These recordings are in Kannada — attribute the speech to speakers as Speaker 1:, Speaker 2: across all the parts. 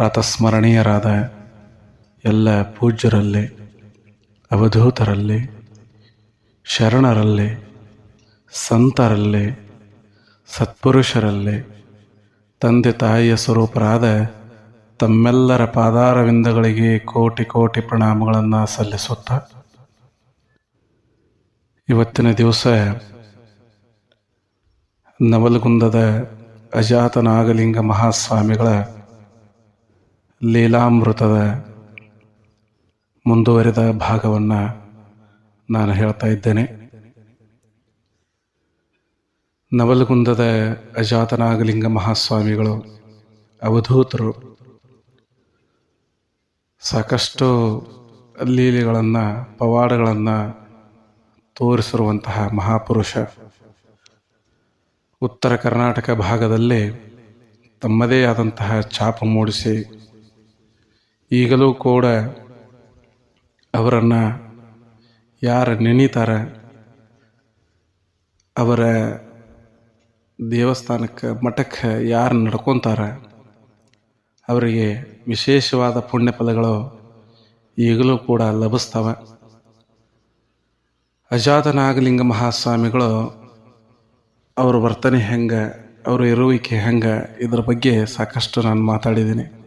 Speaker 1: ಪ್ರಾತಸ್ಮರಣೀಯರಾದ ಎಲ್ಲ ಪೂಜ್ಯರಲ್ಲಿ, ಅವಧೂತರಲ್ಲಿ, ಶರಣರಲ್ಲಿ, ಸಂತರಲ್ಲಿ, ಸತ್ಪುರುಷರಲ್ಲಿ, ತಂದೆ ತಾಯಿಯ ಸ್ವರೂಪರಾದ ತಮ್ಮೆಲ್ಲರ ಪಾದಾರವಿಂದಗಳಿಗೆ ಕೋಟಿ ಕೋಟಿ ಪ್ರಣಾಮಗಳನ್ನು ಸಲ್ಲಿಸುತ್ತ ಇವತ್ತಿನ ದಿವಸ ನವಲಗುಂದದ ಅಜಾತನಾಗಲಿಂಗ ಮಹಾಸ್ವಾಮಿಗಳ ಲೀಲಾಮೃತದ ಮುಂದುವರಿದ ಭಾಗವನ್ನು ನಾನು ಹೇಳ್ತಾ ಇದ್ದೇನೆ. ನವಲಗುಂದದ ಅಜಾತನಾಗಲಿಂಗ ಮಹಾಸ್ವಾಮಿಗಳು, ಅವಧೂತರು, ಸಾಕಷ್ಟು ಲೀಲೆಗಳನ್ನು, ಪವಾಡಗಳನ್ನು ತೋರಿಸಿರುವಂತಹ ಮಹಾಪುರುಷ. ಉತ್ತರ ಕರ್ನಾಟಕ ಭಾಗದಲ್ಲಿ ತಮ್ಮದೇ ಆದಂತಹ ಛಾಪು ಮೂಡಿಸಿ ಈಗಲೂ ಕೂಡ ಅವರನ್ನು ಯಾರು ನೆನೀತಾರೆ, ಅವರ ದೇವಸ್ಥಾನಕ್ಕೆ, ಮಠಕ್ಕೆ ಯಾರು ನಡ್ಕೊತಾರೆ, ಅವರಿಗೆ ವಿಶೇಷವಾದ ಪುಣ್ಯ ಫಲಗಳು ಈಗಲೂ ಕೂಡ ಲಭಿಸ್ತವೆ. ಅಜಾತನಾಗಲಿಂಗ ಮಹಾಸ್ವಾಮಿಗಳು ಅವ್ರ ವರ್ತನೆ ಹೆಂಗೆ, ಅವರ ಇರುವಿಕೆ ಹೆಂಗೆ, ಇದ್ರ ಬಗ್ಗೆ ಸಾಕಷ್ಟು ನಾನು ಮಾತಾಡಿದ್ದೀನಿ.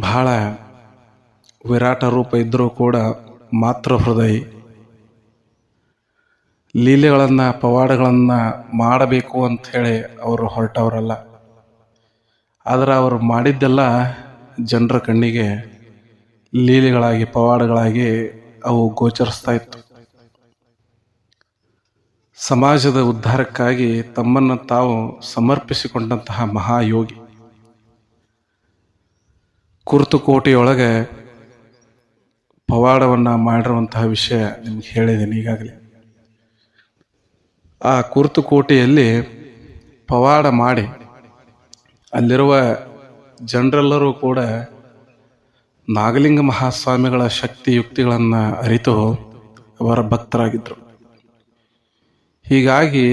Speaker 1: ಬಹಳ ವಿರಾಟ ರೂಪ ಇದ್ದರೂ ಕೂಡ ಮಾತೃ ಹೃದಯ. ಲೀಲೆಗಳನ್ನು, ಪವಾಡಗಳನ್ನು ಮಾಡಬೇಕು ಅಂಥೇಳಿ ಅವರು ಹೊರಟವರಲ್ಲ. ಆದರೆ ಅವರು ಮಾಡಿದ್ದೆಲ್ಲ ಜನರ ಕಣ್ಣಿಗೆ ಲೀಲೆಗಳಾಗಿ, ಪವಾಡಗಳಾಗಿ ಅವು ಗೋಚರಿಸ್ತಾ ಇತ್ತು. ಸಮಾಜದ ಉದ್ಧಾರಕ್ಕಾಗಿ ತಮ್ಮನ್ನು ತಾವು ಸಮರ್ಪಿಸಿಕೊಂಡಂತಹ ಮಹಾಯೋಗಿ. ಕುರ್ತುಕೋಟೆಯೊಳಗೆ ಪವಾಡವನ್ನು ಮಾಡಿರುವಂತಹ ವಿಷಯ ನಿಮ್ಗೆ ಹೇಳಿದ್ದೀನಿ ಈಗಾಗಲೇ. ಆ ಕುರ್ತುಕೋಟೆಯಲ್ಲಿ ಪವಾಡ ಮಾಡಿ ಅಲ್ಲಿರುವ ಜನರೆಲ್ಲರೂ ಕೂಡ ನಾಗಲಿಂಗ ಮಹಾಸ್ವಾಮಿಗಳ ಶಕ್ತಿ ಯುಕ್ತಿಗಳನ್ನು ಅರಿತು ಅವರ ಭಕ್ತರಾಗಿದ್ದರು ಹೀಗಾಗಿ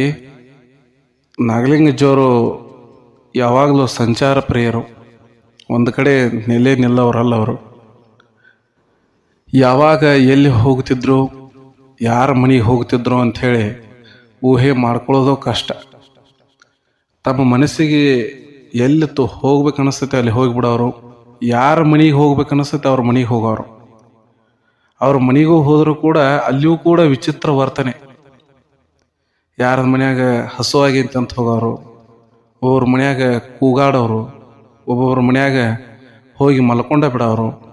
Speaker 1: ನಾಗಲಿಂಗಜ್ಜವರು ಯಾವಾಗಲೂ ಸಂಚಾರ ಪ್ರಿಯರು. ಒಂದು ಕಡೆ ನೆಲೆ ನಿಲ್ಲವರಲ್ಲ ಅವರು ಯಾವಾಗ ಎಲ್ಲಿ ಹೋಗ್ತಿದ್ರು ಯಾರ ಮನೆಗೆ ಹೋಗ್ತಿದ್ರು ಅಂಥೇಳಿ ಊಹೆ ಮಾಡ್ಕೊಳ್ಳೋದು ಕಷ್ಟ. ತಮ್ಮ ಮನಸ್ಸಿಗೆ ಎಲ್ಲಿ ತು ಹೋಗ್ಬೇಕು ಅನಿಸ್ತೈತೆ ಅಲ್ಲಿ ಹೋಗಿಬಿಡೋರು, ಯಾರ ಮನೆಗೆ ಹೋಗ್ಬೇಕು ಅನಿಸ್ತೈತೆ ಅವ್ರ ಮನೆಗೆ ಹೋಗೋರು. ಅವ್ರ ಮನೆಗೂ ಹೋದರೂ ಕೂಡ ಅಲ್ಲಿಯೂ ಕೂಡ ವಿಚಿತ್ರ ವರ್ತನೆ. ಯಾರ ಮನ್ಯಾಗ ಹಸುವಾಗಿ ಅಂತ ಹೋಗೋರು, ಅವ್ರ ಮನ್ಯಾಗ ಕೂಗಾಡೋರು ಒಬ್ಬೊಬ್ರ ಮನ್ಯಾಗ ಹೋಗಿ ಮಲ್ಕೊಂಡೇ ಬಿಡೋರು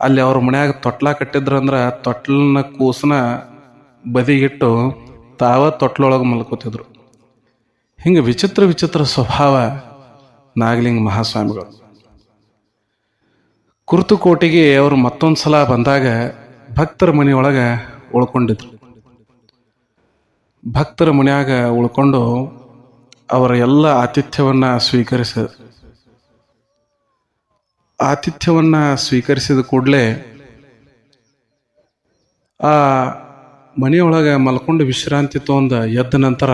Speaker 1: ಅಲ್ಲಿ ಅವ್ರ ಮನ್ಯಾಗ ತೊಟ್ಲ ಕಟ್ಟಿದ್ರಂದ್ರೆ ತೊಟ್ಲನ್ನ ಕೂಸನ ಬದಿಗಿಟ್ಟು ತಾವ ತೊಟ್ಲೊಳಗೆ ಮಲ್ಕೋತಿದ್ರು. ಹಿಂಗೆ ವಿಚಿತ್ರ ವಿಚಿತ್ರ ಸ್ವಭಾವ ನಾಗಲಿಂಗ ಮಹಾಸ್ವಾಮಿಗಳು. ಕುರ್ತುಕೋಟೆಗೆ ಅವರು ಮತ್ತೊಂದು ಸಲ ಬಂದಾಗ ಭಕ್ತರ ಮನೆಯೊಳಗೆ ಉಳ್ಕೊಂಡಿದ್ರು. ಭಕ್ತರ ಮನೆಯಾಗ ಉಳ್ಕೊಂಡು ಅವರ ಎಲ್ಲ ಆತಿಥ್ಯವನ್ನು ಸ್ವೀಕರಿಸಿದ್ರು. ಆತಿಥ್ಯವನ್ನು ಸ್ವೀಕರಿಸಿದ ಕೂಡಲೇ ಆ ಮನೆಯೊಳಗೆ ಮಲ್ಕೊಂಡು ವಿಶ್ರಾಂತಿ ತೊಂದ ಎದ್ದ ನಂತರ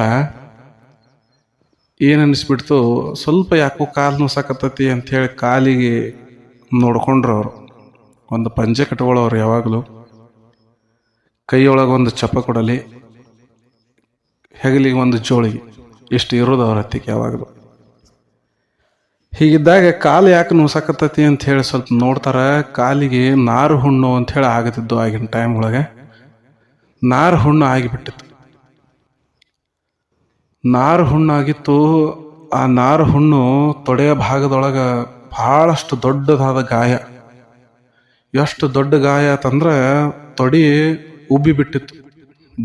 Speaker 1: ಏನಿಸ್ಬಿಡ್ತು ಅನ್ನಿಸ್ಬಿಡ್ತು ಸ್ವಲ್ಪ ಯಾಕೋ ಕಾಲು ನೋಸಕತ್ತತಿ ಅಂಥೇಳಿ ಕಾಲಿಗೆ ನೋಡ್ಕೊಂಡ್ರು ಅವರು. ಒಂದು ಪಂಜೆ ಕಟ್ಕೊಳ್ಳೋರು ಯಾವಾಗಲೂ. ಕೈಯೊಳಗೆ ಒಂದು ಚಪ್ಪ ಕೊಡಲಿ, ಹೆಗಲಿಗೆ ಒಂದು ಜೋಳಿಗೆ ಇಷ್ಟು ಇರೋದು ಅವ್ರ ಹತ್ತಿಗೆ ಯಾವಾಗಲೂ. ಹೀಗಿದ್ದಾಗ ಕಾಲು ಯಾಕೆ ನೋಸಕತ್ತತಿ ಅಂತ ಹೇಳಿ ಸ್ವಲ್ಪ ನೋಡ್ತಾರೆ. ಕಾಲಿಗೆ ನಾರು ಹುಣ್ಣು ಅಂತ ಹೇಳಿ ಆಗತ್ತಿದ್ದು ಆಗಿನ ಟೈಮ್ ಒಳಗೆ. ನಾರು ಹುಣ್ಣು ಆಗಿಬಿಟ್ಟಿತ್ತು. ನಾರು ಹುಣ್ಣು ಆಗಿತ್ತು. ಆ ನಾರು ಹುಣ್ಣು ತೊಡೆಯ ಭಾಗದೊಳಗೆ ಭಾಳಷ್ಟು ದೊಡ್ಡದಾದ ಗಾಯ. ಎಷ್ಟು ದೊಡ್ಡ ಗಾಯ ಅಂತಂದ್ರೆ ತೊಡಿ ಉಬ್ಬಿ ಬಿಟ್ಟಿತ್ತು,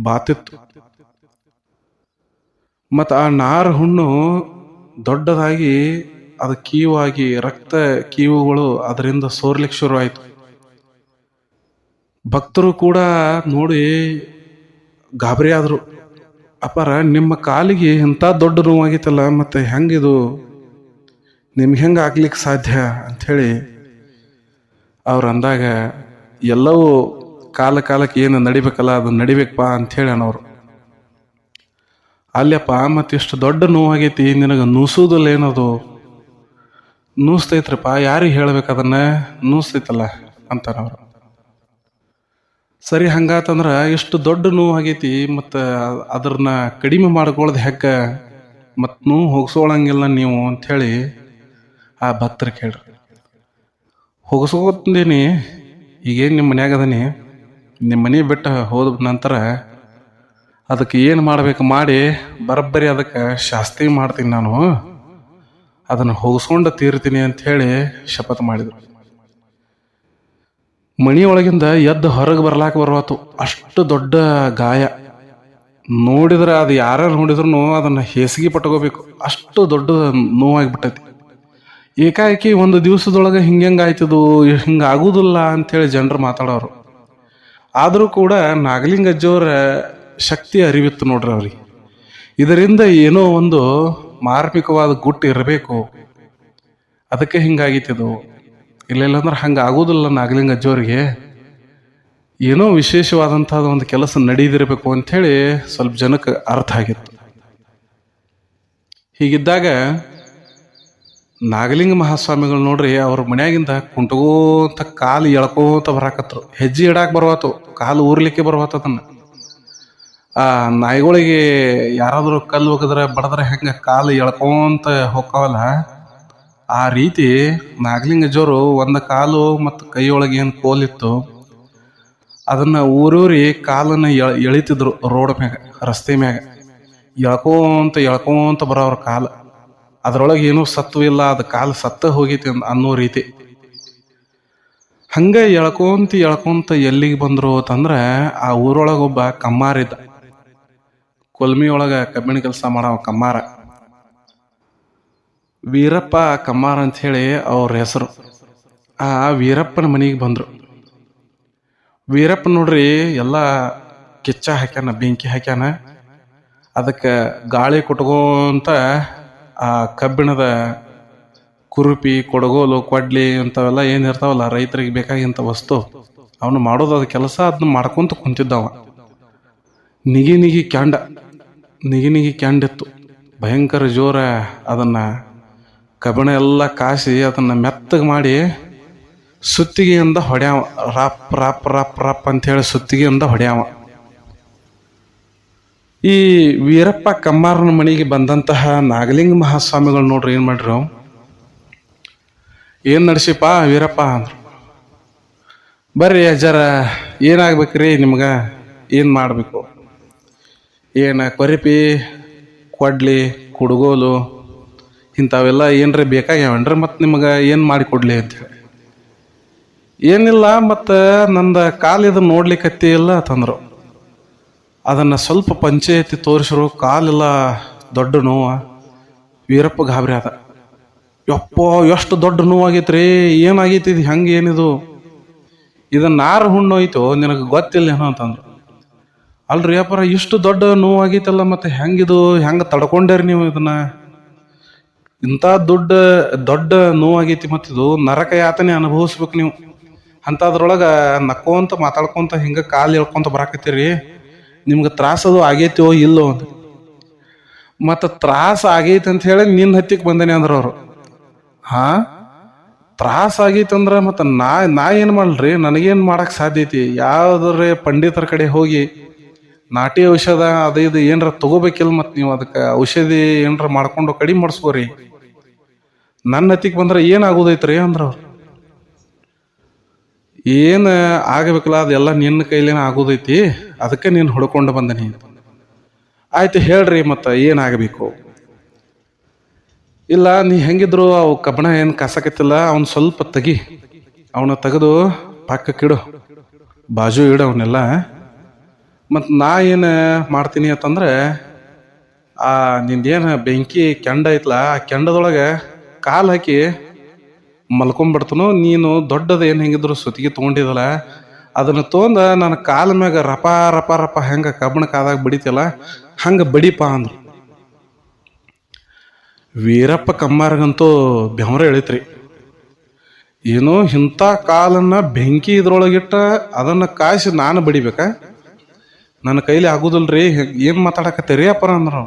Speaker 1: ಬಾತಿತ್ತು. ಮತ್ತು ಆ ನಾರು ಹುಣ್ಣು ದೊಡ್ಡದಾಗಿ ಅದು ಕೀವಾಗಿ ರಕ್ತ ಕೀವುಗಳು ಅದರಿಂದ ಸೋರ್ಲಿಕ್ಕೆ ಶುರುವಾಯಿತು. ಭಕ್ತರು ಕೂಡ ನೋಡಿ ಗಾಬರಿ ಆದರು. ಅಪಾರ, ನಿಮ್ಮ ಕಾಲಿಗೆ ಇಂಥ ದೊಡ್ಡ ನೋವಾಗಿತ್ತಲ್ಲ ಮತ್ತು ಹೆಂಗಿದು? ನಿಮ್ಗೆ ಹೆಂಗೆ ಆಗ್ಲಿಕ್ಕೆ ಸಾಧ್ಯ ಅಂಥೇಳಿ ಅವ್ರು ಅಂದಾಗ, ಎಲ್ಲವೂ ಕಾಲ ಕಾಲಕ್ಕೆ ಏನು ನಡಿಬೇಕಲ್ಲ ಅದು ನಡಿಬೇಕಪ್ಪ ಅಂಥೇಳಿ ಅನ್ನೋರು. ಅಲ್ಲಪ್ಪ ಮತ್ತೆ ಇಷ್ಟು ದೊಡ್ಡ ನೋವಾಗೈತಿ ನಿನಗೆ ನುಸುದಲ್ಲ ಏನದು ನೂಸ್ತೈತ್ರಪ್ಪ, ಯಾರಿಗೆ ಹೇಳ್ಬೇಕು ಅದನ್ನ? ನೂಸ್ತೈತಲ್ಲ, ಅಂತಾರವ್ರು. ಸರಿ, ಹಂಗಾತಂದ್ರೆ ಇಷ್ಟು ದೊಡ್ಡ ನೋವು ಆಗೈತಿ, ಮತ್ತು ಅದನ್ನ ಕಡಿಮೆ ಮಾಡ್ಕೊಳ್ಳೋದು ಹೆಕ್ಕ ಮತ್ತು ನೋವು ಹೋಗ್ಸೋಳಂಗಿಲ್ಲ ನೀವು ಅಂಥೇಳಿ ಆ ಭಕ್ತರು ಕೇಳ್ರಿ. ಹೋಗಿಸ್ಕೋತೀನಿ ಈಗೇನು ನಿಮ್ಮ ಮನ್ಯಾಗ ಅದನಿ ನಿಮ್ಮ ಮನೆ ಬಿಟ್ಟು ಹೋದ ನಂತರ ಅದಕ್ಕೆ ಏನು ಮಾಡಬೇಕು ಮಾಡಿ, ಬರಬ್ಬರಿ ಅದಕ್ಕೆ ಶಾಸ್ತಿ ಮಾಡ್ತೀನಿ ನಾನು. ಅದನ್ನು ಹೋಗಿಸ್ಕೊಂಡು ತೀರ್ತೀನಿ ಅಂತ ಹೇಳಿ ಶಪಥ ಮಾಡಿದರು. ಮಣಿಯೊಳಗಿಂದ ಎದ್ದು ಹೊರಗೆ ಬರ್ಲಾಕ ಬರುವತ್ತು ಅಷ್ಟು ದೊಡ್ಡ ಗಾಯ. ನೋಡಿದ್ರೆ ಅದು ಯಾರ್ಯಾರು ನೋಡಿದ್ರು ಅದನ್ನು ಹೆಸಗಿ ಪಟ್ಕೋಬೇಕು. ಅಷ್ಟು ದೊಡ್ಡ ನೋವಾಗಿಬಿಟ್ಟೈತಿ. ಏಕಾಏಕಿ ಒಂದು ದಿವಸದೊಳಗೆ ಹಿಂಗೆ ಆಯ್ತದು, ಹಿಂಗೆ ಆಗುದಿಲ್ಲ ಅಂಥೇಳಿ ಜನರು ಮಾತಾಡೋರು. ಆದರೂ ಕೂಡ ನಾಗಲಿಂಗಜ್ಜಿಯವರ ಶಕ್ತಿ ಅರಿವಿತ್ತು ನೋಡ್ರಿ ಅವ್ರಿಗೆ. ಇದರಿಂದ ಏನೋ ಒಂದು ಮಾರ್ಮಿಕವಾದ ಗುಟ್ಟು ಇರಬೇಕು. ಅದಕ್ಕೆ ಹಿಂಗಾಗಿತ್ತಿದು. ಇಲ್ಲ ಅಂದ್ರೆ ಹಂಗೆ ಆಗೋದಿಲ್ಲ ನಾಗಲಿಂಗ ಅಜ್ಜೋರಿಗೆ. ಏನೋ ವಿಶೇಷವಾದಂಥದ್ದು ಒಂದು ಕೆಲಸ ನಡೀದಿರಬೇಕು ಅಂಥೇಳಿ ಸ್ವಲ್ಪ ಜನಕ್ಕೆ ಅರ್ಥ ಆಗಿತ್ತು. ಹೀಗಿದ್ದಾಗ ನಾಗಲಿಂಗ ಮಹಾಸ್ವಾಮಿಗಳು ನೋಡ್ರಿ ಅವ್ರ ಮನ್ಯಾಗಿಂದ ಕುಂಟಗೋಂತ ಕಾಲು ಎಳ್ಕೋತ ಬರಾಕತ್ರು. ಹೆಜ್ಜೆ ಇಡಾಕ್ ಬರ್ವಾತು ಕಾಲು ಊರ್ಲಿಕ್ಕೆ ಬರ್ವಾತ ಅದನ್ನ. ನಾಯಿಗಳಿಗೆ ಯಾರಾದರೂ ಕಲ್ಲು ಹೋಗಿದ್ರೆ ಬಡದ್ರೆ ಹೆಂಗೆ ಕಾಲು ಎಳ್ಕೊಂತ ಹೋಗ್ತಾವಲ್ಲ, ಆ ರೀತಿ ನಾಗಲಿಂಗ ಜೋರು ಒಂದು ಕಾಲು ಮತ್ತು ಕೈಯೊಳಗೆ ಏನು ಕೋಲಿತ್ತು, ಅದನ್ನ ಊರೂರಿ ಕಾಲನ್ನ ಎಳ ಎಳಿತಿದ್ರು ರೋಡ್ ಮ್ಯಾಗ, ರಸ್ತೆ ಮ್ಯಾಗ. ಎಳ್ಕೊಂತ ಎಳ್ಕೊಂತ ಬರೋವ್ರ ಕಾಲು. ಅದ್ರೊಳಗೆ ಏನೂ ಸತ್ವ ಇಲ್ಲ, ಅದು ಕಾಲು ಸತ್ತ ಹೋಗೈತಿ ಅನ್- ಅನ್ನೋ ರೀತಿ. ಹಂಗೆ ಎಳ್ಕೊಂತ ಎಳ್ಕೊಂತ ಎಲ್ಲಿಗೆ ಬಂದರು ಅಂತಂದ್ರೆ, ಆ ಊರೊಳಗೊಬ್ಬ ಕಮ್ಮಾರಿದ್ದ. ಕೊಲ್ಮಿ ಒಳಗ ಕಬ್ಬಿಣ ಕೆಲಸ ಮಾಡೋ ಕಮ್ಮಾರ. ವೀರಪ್ಪ ಕಮ್ಮಾರ ಅಂತ ಹೇಳಿ ಅವ್ರ ಹೆಸರು. ಆ ವೀರಪ್ಪನ ಮನೆಗೆ ಬಂದರು. ವೀರಪ್ಪ ನೋಡ್ರಿ ಎಲ್ಲ ಕಿಚ್ಚ ಹಾಕ್ಯಾನ, ಬೆಂಕಿ ಹಾಕ್ಯಾನ. ಅದಕ್ಕೆ ಗಾಳಿ ಕೊಟ್ಕೊಂತ ಆ ಕಬ್ಬಿಣದ ಕುರುಪಿ, ಕೊಡಗೋಲು, ಕೊಡ್ಲಿ ಅಂಥವೆಲ್ಲ ಏನು ಇರ್ತಾವಲ್ಲ ರೈತರಿಗೆ ಬೇಕಾಗಿಂಥ ವಸ್ತು. ಅವನು ಮಾಡೋದು ಅದು ಕೆಲಸ ಅದನ್ನ ಮಾಡ್ಕೊಂತ ಕುಂತಿದ್ದವ. ನಿಗಿ ನಿಗಿ ಕ್ಯಾಂಡ. ನಿಗಿ ನಿಗಿ ಕ್ಯಾಂಡಿತ್ತು ಭಯಂಕರ ಜೋರ ಅದನ್ನ ಕಬಣ ಎಲ್ಲ ಕಾಸಿ ಅದನ್ನ ಮೆತ್ತಗೆ ಮಾಡಿ ಸುತ್ತಿಗೆಯಿಂದ ಹೊಡ್ಯಾವ. ರಾಪ್ ರಾಪ್ ರಾಪ್ ರಾಪ್ ಅಂತೇಳಿ ಸುತ್ತಿಗೆಯಿಂದ ಹೊಡ್ಯಾವ. ಈ ವೀರಪ್ಪ ಕಮ್ಮಾರನ ಮನೆಗೆ ಬಂದಂತಹ ನಾಗಲಿಂಗ ಮಹಾಸ್ವಾಮಿಗಳು ನೋಡ್ರಿ ಏನು ಮಾಡ್ರಿ? ಏನು ನಡ್ಸಿಪ್ಪ ವೀರಪ್ಪ ಅಂದ್ರು. ಬರ್ರಿ ಅಜ್ಜಾರ, ಏನಾಗ್ಬೇಕ್ರಿ ನಿಮ್ಗೆ? ಏನು ಮಾಡ್ಬೇಕು? ಏನ ಕೊರಿಪಿ, ಕೊಡ್ಲಿ, ಕುಡುಗೋಲು, ಇಂಥವೆಲ್ಲ ಏನರ ಬೇಕಾಗ್ಯಾವೇನ್ರಿ ಮತ್ತು ನಿಮ್ಗೆ ಏನು ಮಾಡಿ ಕೊಡ್ಲಿ ಏನಿಲ್ಲ ಮತ್ತು ನಂದು ಕಾಲಿದ ನೋಡ್ಲಿಕ್ಕತ್ತಿ ಇಲ್ಲ ತಂದರು ಅದನ್ನು ಸ್ವಲ್ಪ ಪಂಚಾಯತಿ ತೋರಿಸ್ರು, ಕಾಲೆಲ್ಲ ದೊಡ್ಡ ನೋವ, ವೀರಪ್ಪ ಗಾಬರಿ ಅದ ಯಪ್ಪೋ, ಎಷ್ಟು ದೊಡ್ಡ ನೋವಾಗೈತ್ರಿ, ಏನಾಗೈತಿ, ಇದು ಹೆಂಗೆ ಏನಿದು? ಇದನ್ನು ನಾರು ಹುಣ್ಣು ಹೋಯ್ತು ನಿನಗೆ ಗೊತ್ತಿಲ್ಲ ಏನೋ ಅಂತಂದ್ರು. ಅಲ್ರಿ ಅಪ್ಪರ ಇಷ್ಟು ದೊಡ್ಡ ನೋವಾಗೈತಲ್ಲ ಮತ್ತೆ ಹೆಂಗಿದು? ಹೆಂಗೆ ತಡ್ಕೊಂಡೇರಿ ನೀವು ಇದನ್ನ? ಇಂಥ ದೊಡ್ಡ ದೊಡ್ಡ ನೋವಾಗೈತಿ ಮತ್ತಿದು ನರಕ ಯಾತನೆ ಅನುಭವಿಸ್ಬೇಕು ನೀವು. ಅಂಥದ್ರೊಳಗೆ ನಕ್ಕೊಂತ ಮಾತಾಡ್ಕೊಂತ ಹಿಂಗೆ ಕಾಲು ಎಳ್ಕೊಂತ ಬರಾಕತ್ತೀರಿ. ನಿಮ್ಗೆ ತ್ರಾಸದು ಆಗೈತೋ ಇಲ್ಲೋ ಅಂತ. ಮತ್ತು ತ್ರಾಸ ಆಗೈತೆ ಅಂತ ಹೇಳಿ ನಿನ್ನ ಹತ್ತಿಗೆ ಬಂದೇನೆ ಅಂದ್ರ ಅವರು. ಹಾ? ತ್ರಾಸ ಆಗೈತಿ ಅಂದ್ರೆ ಮತ್ತು ನಾ ನಾ ಏನು ಮಾಡಲ್ರಿ? ನನಗೇನು ಮಾಡಕ್ಕೆ ಸಾಧ್ಯ ಐತಿ? ಯಾವ್ದಾರ ಪಂಡಿತರ ಕಡೆ ಹೋಗಿ ನಾಟಿ ಔಷಧ ಅದು ಇದು ಏನರ ತಗೋಬೇಕಿಲ್ಲ ಮತ್ತು ನೀವು ಅದಕ್ಕೆ ಔಷಧಿ ಏನರ ಮಾಡ್ಕೊಂಡು ಕಡಿಮೆ ಮಾಡಿಸ್ಕೋರಿ. ನನ್ನ ಹತ್ತಿಗೆ ಬಂದ್ರೆ ಏನಾಗೋದೈತ್ರಿ ಅಂದ್ರೆ ಅವ್ರು. ಏನು ಆಗಬೇಕಲ್ಲ ಅದೆಲ್ಲ ನಿನ್ನ ಕೈಲೇನ ಆಗೋದೈತಿ, ಅದಕ್ಕೆ ನೀನು ಹುಡ್ಕೊಂಡು ಬಂದೆ ನೀನು ಆಯ್ತು ಹೇಳ್ರಿ ಮತ್ತು ಏನಾಗಬೇಕು ಇಲ್ಲ, ನೀ ಹೆಂಗಿದ್ರು ಅವು ಕಬ್ಬಣ ಏನು ಕಸಕತ್ತಿಲ್ಲ, ಅವ್ನು ಸ್ವಲ್ಪ ತೆಗಿ. ಅವನ ತೆಗೆದು ಪಕ್ಕಕ್ಕಿಡು ಬಾಜು ಇಡು ಅವನ್ನೆಲ್ಲ ಮತ್ತು ನಾ ಏನು ಮಾಡ್ತೀನಿ ಅಂತಂದ್ರೆ, ಆ, ನಿಂದೇನು ಬೆಂಕಿ ಕೆಂಡ ಐತ್ಲ, ಆ ಕೆಂಡದೊಳಗೆ ಕಾಲು ಹಾಕಿ ಮಲ್ಕೊಂಡ್ಬಿಡ್ತನು ನೀನು ದೊಡ್ಡದು ಏನು ಹೆಂಗಿದ್ರು ಸುತ್ತಿಗೆ ತೊಗೊಂಡಿದ್ದಲ್ಲ ಅದನ್ನು ತೊಗೊಂಡು ನನ್ನ ಕಾಲ ಮ್ಯಾಗ ರಪ ರಪ ರಪ ಹೆಂಗೆ ಕಬ್ಬಣ ಕಾದಾಗ ಬಡಿತಿಲ್ಲ ಹಂಗೆ ಬಡಿಪ ಅಂದ್ರು. ವೀರಪ್ಪ ಕಮ್ಮಾರ್ಗಂತೂ ಬೆವರ ಎಳಿತ್ರಿ. ಏನೋ ಇಂಥ ಕಾಲನ್ನ ಬೆಂಕಿ ಇದ್ರೊಳಗಿಟ್ಟ ಅದನ್ನ ಕಾಯಿಸಿ ನಾನು ಬಡಿಬೇಕಾ? ನನ್ನ ಕೈಲಿ ಆಗುದಿಲ್ರಿ ಏನು ಮಾತಾಡಕತ್ತೀರಿ ಅಪ್ಪರ ಅಂದ್ರು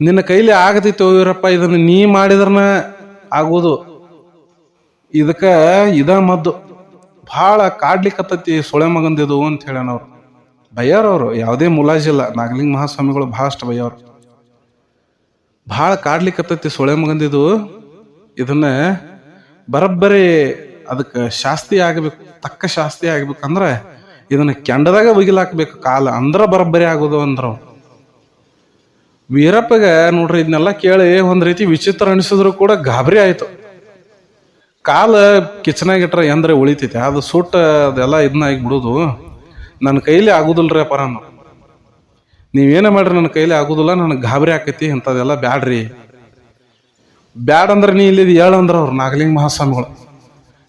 Speaker 1: ನಿನ್ನ ಕೈಲಿ ಆಗದಿತ್ತು ಇವರಪ್ಪ ಇದನ್ನ ನೀ ಮಾಡಿದ್ರನ ಆಗೋದು. ಇದಕ್ಕ ಇದ ಮದ್ದು. ಭಾಳ ಕಾಡ್ಲಿಕ್ಕತ್ತೈತಿ ಸೊಳೆ ಮಗಂದಿದು ಅಂತ ಹೇಳ್ಯಾನವ್ರು ಬಯ್ಯಾರವ್ರು ಯಾವುದೇ ಮುಲಾಜಿಲ್ಲ ನಾಗಲಿಂಗ ಮಹಾಸ್ವಾಮಿಗಳು ಭಾಳಷ್ಟು ಬಯ್ಯವ್ರು ಭಾಳ ಕಾಡ್ಲಿಕ್ಕತ್ತೈತಿ ಸೊಳೆ ಮಗಂದಿದು ಇದನ್ನ ಬರಬ್ಬರಿ ಅದಕ್ಕೆ ಶಾಸ್ತಿ ಆಗಬೇಕು, ತಕ್ಕ ಶಾಸ್ತಿ ಆಗ್ಬೇಕಂದ್ರೆ ಇದನ್ನ ಕೆಂಡದಾಗ ಒಗಿಲಾಕ್ಬೇಕು. ಕಾಲ ಅಂದ್ರ ಬರಬ್ಬರಿ ಆಗೋದು ಅಂದ್ರ. ವೀರಪ್ಪಗ ನೋಡ್ರಿ ಇದನ್ನೆಲ್ಲ ಕೇಳಿ ಒಂದು ರೀತಿ ವಿಚಿತ್ರ ಅನಿಸಿದ್ರು ಕೂಡ ಗಾಬರಿ ಆಯ್ತು. ಕಾಲ ಕಿಚನಾಗ ಇಟ್ರ ಎಂದ್ರೆ ಉಳಿತೈತೆ. ಅದು ಸುಟ್ಟ ಅದೆಲ್ಲ ಇದನ್ನ ಆಗಿಬಿಡೋದು. ನನ್ನ ಕೈಲಿ ಆಗುದಿಲ್ರಿ ನಾನು ನೀವೇನೇ ಮಾಡ್ರಿ ನನ್ನ ಕೈಲಿ ಆಗುದಿಲ್ಲ, ನನಗೆ ಗಾಬರಿ ಆಕೈತಿ ಇಂಥದೆಲ್ಲ ಬ್ಯಾಡ್ರಿ. ಬ್ಯಾಡ್ ಅಂದ್ರೆ ನೀ ಇಲ್ಲಿದ್ದು ಹೇಳ ಅಂದ್ರ ಅವ್ರು ನಾಗಲಿಂಗ ಮಹಾಸ್ವಾಮಿಗಳು.